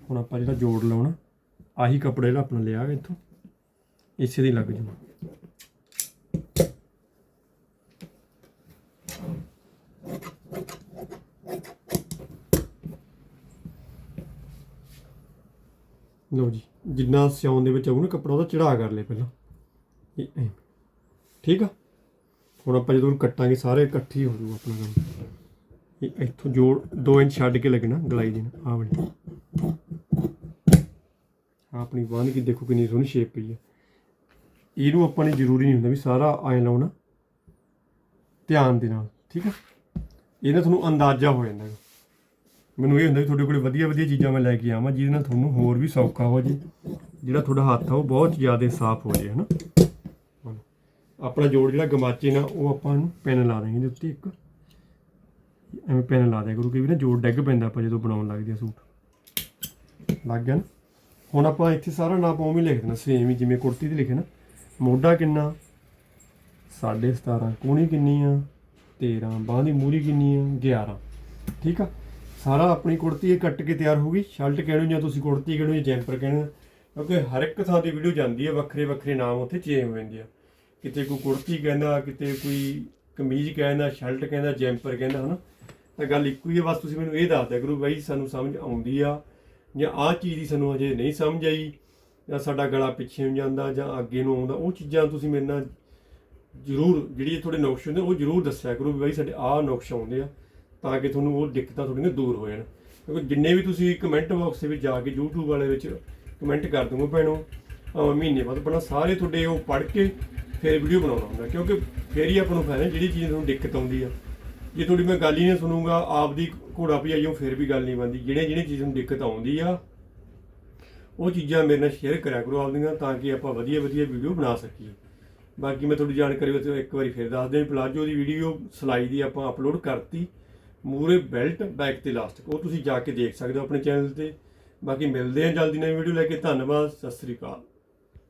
ਹੁਣ ਆਪਾਂ ਜਿਹੜਾ ਜੋੜ ਲਾਉਣਾ, ਆਹੀ ਕੱਪੜਾ ਜਿਹੜਾ ਆਪਣਾ ਲਿਆ ਇੱਥੋਂ, ਇਸੇ ਦੀ ਲੱਗ ਜੂ। ਲਓ ਜੀ, ਜਿੰਨਾ ਸਿਉਣ ਦੇ ਵਿੱਚ ਆਉ ਨਾ ਕੱਪੜਾ, ਉਹਦਾ ਚੜਾ ਕਰ ਲੈ ਪਹਿਲਾਂ। ਇਹ ਐਂ। ਠੀਕ ਆ? ਹੁਣ ਆਪਾਂ ਜਦੋਂ ਇਹਨੂੰ ਕੱਟਾਂਗੇ, ਸਾਰੇ ਇਕੱਠੀ ਹੋ ਜੂ ਆਪਣਾ ਕੰਮ। ਇਹ ਇੱਥੋਂ ਜੋੜ 2 ਇੰਚ ਛੱਡ ਕੇ ਲੱਗਣਾ, ਗਲਾਈ ਦੇ ਨਾਲ। ਆ ਬਣੀ ਆਹ ਆਪਣੀ ਬਾਂਹ ਕੀ ਦੇਖੋ ਕਿੰਨੀ ਸੋਹਣੀ ਸ਼ੇਪ ਪਈ ਹੈ ਇਹਨੂੰ ਆਪਾਂ ਨੇ ਜ਼ਰੂਰੀ ਨਹੀਂ ਹੁੰਦਾ ਵੀ ਸਾਰਾ ਐਂ ਲਾਉਣਾ। ਧਿਆਨ ਦੇ ਨਾਲ, ਠੀਕ ਆ ਇਹਦਾ ਤੁਹਾਨੂੰ ਅੰਦਾਜ਼ਾ ਹੋ ਜਾਂਦਾ ਗਾ। ਮੈਨੂੰ ਇਹ ਹੁੰਦਾ ਵੀ ਤੁਹਾਡੇ ਕੋਲ ਵਧੀਆ ਵਧੀਆ ਚੀਜ਼ਾਂ ਮੈਂ ਲੈ ਕੇ ਆਵਾਂ, ਜਿਹਦੇ ਨਾਲ ਤੁਹਾਨੂੰ ਹੋਰ ਵੀ ਸੌਖਾ ਹੋ ਜੇ, ਜਿਹੜਾ ਤੁਹਾਡਾ ਹੱਥ ਆ, ਉਹ ਬਹੁਤ ਜ਼ਿਆਦਾ ਸਾਫ਼ ਹੋ ਜੇ, ਹਨਾ? ਹੁਣ ਆਪਣਾ ਜੋੜ ਜਿਹੜਾ ਗਮਾਚੇ ਨਾਲ, ਉਹ ਆਪਾਂ ਨੂੰ ਪੈਨ ਲਾ ਦੇਂਗੇ ਇਹਦੇ ਉੱਤੇ ਇੱਕ। ਐਵੇਂ ਪੈਨ ਲਾ ਦਿਆ ਕਰੋ ਕਿ ਵੀ ਨਾ ਜੋੜ ਡਿੱਗ ਪੈਂਦਾ ਆਪਾਂ ਜਦੋਂ ਬਣਾਉਣ ਲੱਗਦੇ ਆ ਸੂਟ। ਲੱਗ ਗਿਆ ਨਾ? ਹੁਣ ਆਪਾਂ ਇੱਥੇ ਸਾਰਾ ਨਾਪ ਉਵੇਂ ਲਿਖ ਦੇਣਾ ਸੇਮ ਹੀ ਜਿਵੇਂ ਕੁੜਤੀ ਤੇ ਲਿਖੇ ਨਾ। ਮੋਢਾ ਕਿੰਨਾ? 17.5 ਕੋਣੀ ਕਿੰਨੀ ਆ? 13 ਬਾਂਹ ਦੀ ਮੂਰੀ ਕਿੰਨੀ ਆ? 11 ਠੀਕ ਆ? ਸਾਰਾ ਆਪਣੀ ਕੁੜਤੀ ਇਹ ਕੱਟ ਕੇ ਤਿਆਰ ਹੋ ਗਈ। ਸ਼ਰਟ ਕਹਿਣੋ ਜਾਂ ਤੁਸੀਂ ਕੁੜਤੀ ਕਹਿਣੋ ਜਾਂ ਜੈਂਪਰ ਕਹਿਣੋ, ਕਿਉਂਕਿ ਹਰ ਇੱਕ ਥਾਂ 'ਤੇ ਵੀਡੀਓ ਜਾਂਦੀ ਹੈ ਵੱਖਰੇ ਵੱਖਰੇ ਨਾਮ ਉੱਥੇ ਚੇਂਜ ਹੋ ਜਾਂਦੇ ਆ। ਕਿਤੇ ਕੋਈ ਕੁੜਤੀ ਕਹਿੰਦਾ, ਕਿਤੇ ਕੋਈ ਕਮੀਜ਼ ਕਹਿੰਦਾ, ਸ਼ਰਟ ਕਹਿੰਦਾ, ਜੈਂਪਰ ਕਹਿੰਦਾ, ਹਨਾ? ਤਾਂ ਗੱਲ ਇੱਕੋ ਹੀ ਹੈ ਬਸ ਤੁਸੀਂ ਮੈਨੂੰ ਇਹ ਦੱਸ ਦਿਆ ਕਰੋ ਬਾਈ ਸਾਨੂੰ ਸਮਝ ਆਉਂਦੀ ਆ, ਜਾਂ ਆਹ ਚੀਜ਼ ਦੀ ਸਾਨੂੰ ਅਜੇ ਨਹੀਂ ਸਮਝ ਆਈ, ਜਾਂ ਸਾਡਾ ਗਲਾ ਪਿੱਛੇ ਨੂੰ ਜਾਂਦਾ, ਜਾਂ ਅੱਗੇ ਨੂੰ ਆਉਂਦਾ, ਉਹ ਚੀਜ਼ਾਂ ਤੁਸੀਂ ਮੇਰੇ ਨਾਲ ਜ਼ਰੂਰ ਜਿਹੜੀ ਤੁਹਾਡੇ ਨੁਕਸ ਹੁੰਦੇ ਉਹ ਜ਼ਰੂਰ ਦੱਸਿਆ ਕਰੋ ਵੀ ਬਾਈ ਸਾਡੇ ਆਹ ਨੁਕਸ ਆਉਂਦੇ ਆ, ਤਾਂ ਕਿ ਤੁਹਾਨੂੰ ਉਹ ਦਿੱਕਤਾਂ ਤੁਹਾਡੀਆਂ ਦੂਰ ਹੋ ਜਾਣ। ਕਿਉਂਕਿ ਜਿੰਨੇ ਵੀ ਤੁਸੀਂ ਕਮੈਂਟ ਬਾਕਸ ਦੇ ਵਿੱਚ ਜਾ ਕੇ YouTube ਵਾਲੇ ਵਿੱਚ ਕਮੈਂਟ ਕਰ ਦੂੰਗਾ ਭੈਣੋ ਅਹ ਮਹੀਨੇ ਬਾਅਦ, ਪਹਿਲਾਂ ਸਾਰੇ ਤੁਹਾਡੇ ਉਹ ਪੜ੍ਹ ਕੇ ਫਿਰ ਵੀਡੀਓ ਬਣਾਉਣਾ ਹੁੰਦਾ, ਕਿਉਂਕਿ ਫੇਰ ਹੀ ਆਪਾਂ ਨੂੰ ਫਾਇਦਾ ਜਿਹੜੀ ਚੀਜ਼ ਤੁਹਾਨੂੰ ਦਿੱਕਤ ਆਉਂਦੀ ਆ। ਜੇ ਤੁਹਾਡੀ ਮੈਂ ਗੱਲ ਹੀ ਨਹੀਂ ਸੁਣੂੰਗਾ, ਆਪਦੀ ਘੋੜਾ ਭਜਾਈਓ ਫਿਰ ਵੀ ਗੱਲ ਨਹੀਂ ਬਣਦੀ। ਜਿਹੜੇ ਜਿਹੜੇ ਚੀਜ਼ ਨੂੰ ਦਿੱਕਤ ਆਉਂਦੀ ਆ, ਉਹ ਚੀਜ਼ਾਂ ਮੇਰੇ ਨਾਲ ਸ਼ੇਅਰ ਕਰਿਆ ਕਰੋ ਆਪਦੀਆਂ ਤਾਂ ਕਿ ਆਪਾਂ ਵਧੀਆ ਵਧੀਆ ਵੀਡੀਓ ਬਣਾ ਸਕੀਏ। ਬਾਕੀ ਮੈਂ ਤੁਹਾਡੀ ਜਾਣਕਾਰੀ ਵਿੱਚ ਇੱਕ ਵਾਰੀ ਫਿਰ ਦੱਸ ਦਿਆਂ ਪਲਾਜੋ ਦੀ ਵੀਡੀਓ ਸਿਲਾਈ ਦੀ ਆਪਾਂ ਅਪਲੋਡ ਕਰਤੀ ਮੂਰੇ ਬੈਲਟ ਬੈਕ ਤੇ ਲਾਸਟਿਕ ਉਹ ਤੁਸੀਂ ਜਾ ਕੇ ਦੇਖ ਸਕਦੇ ਹੋ ਆਪਣੇ ਚੈਨਲ ਤੇ। ਬਾਕੀ ਮਿਲਦੇ ਹਾਂ ਜਲਦੀ ਨਵੀਂ ਵੀਡੀਓ ਲੈ ਕੇ। ਧੰਨਵਾਦ, ਸਤਿ ਸ੍ਰੀ ਅਕਾਲ।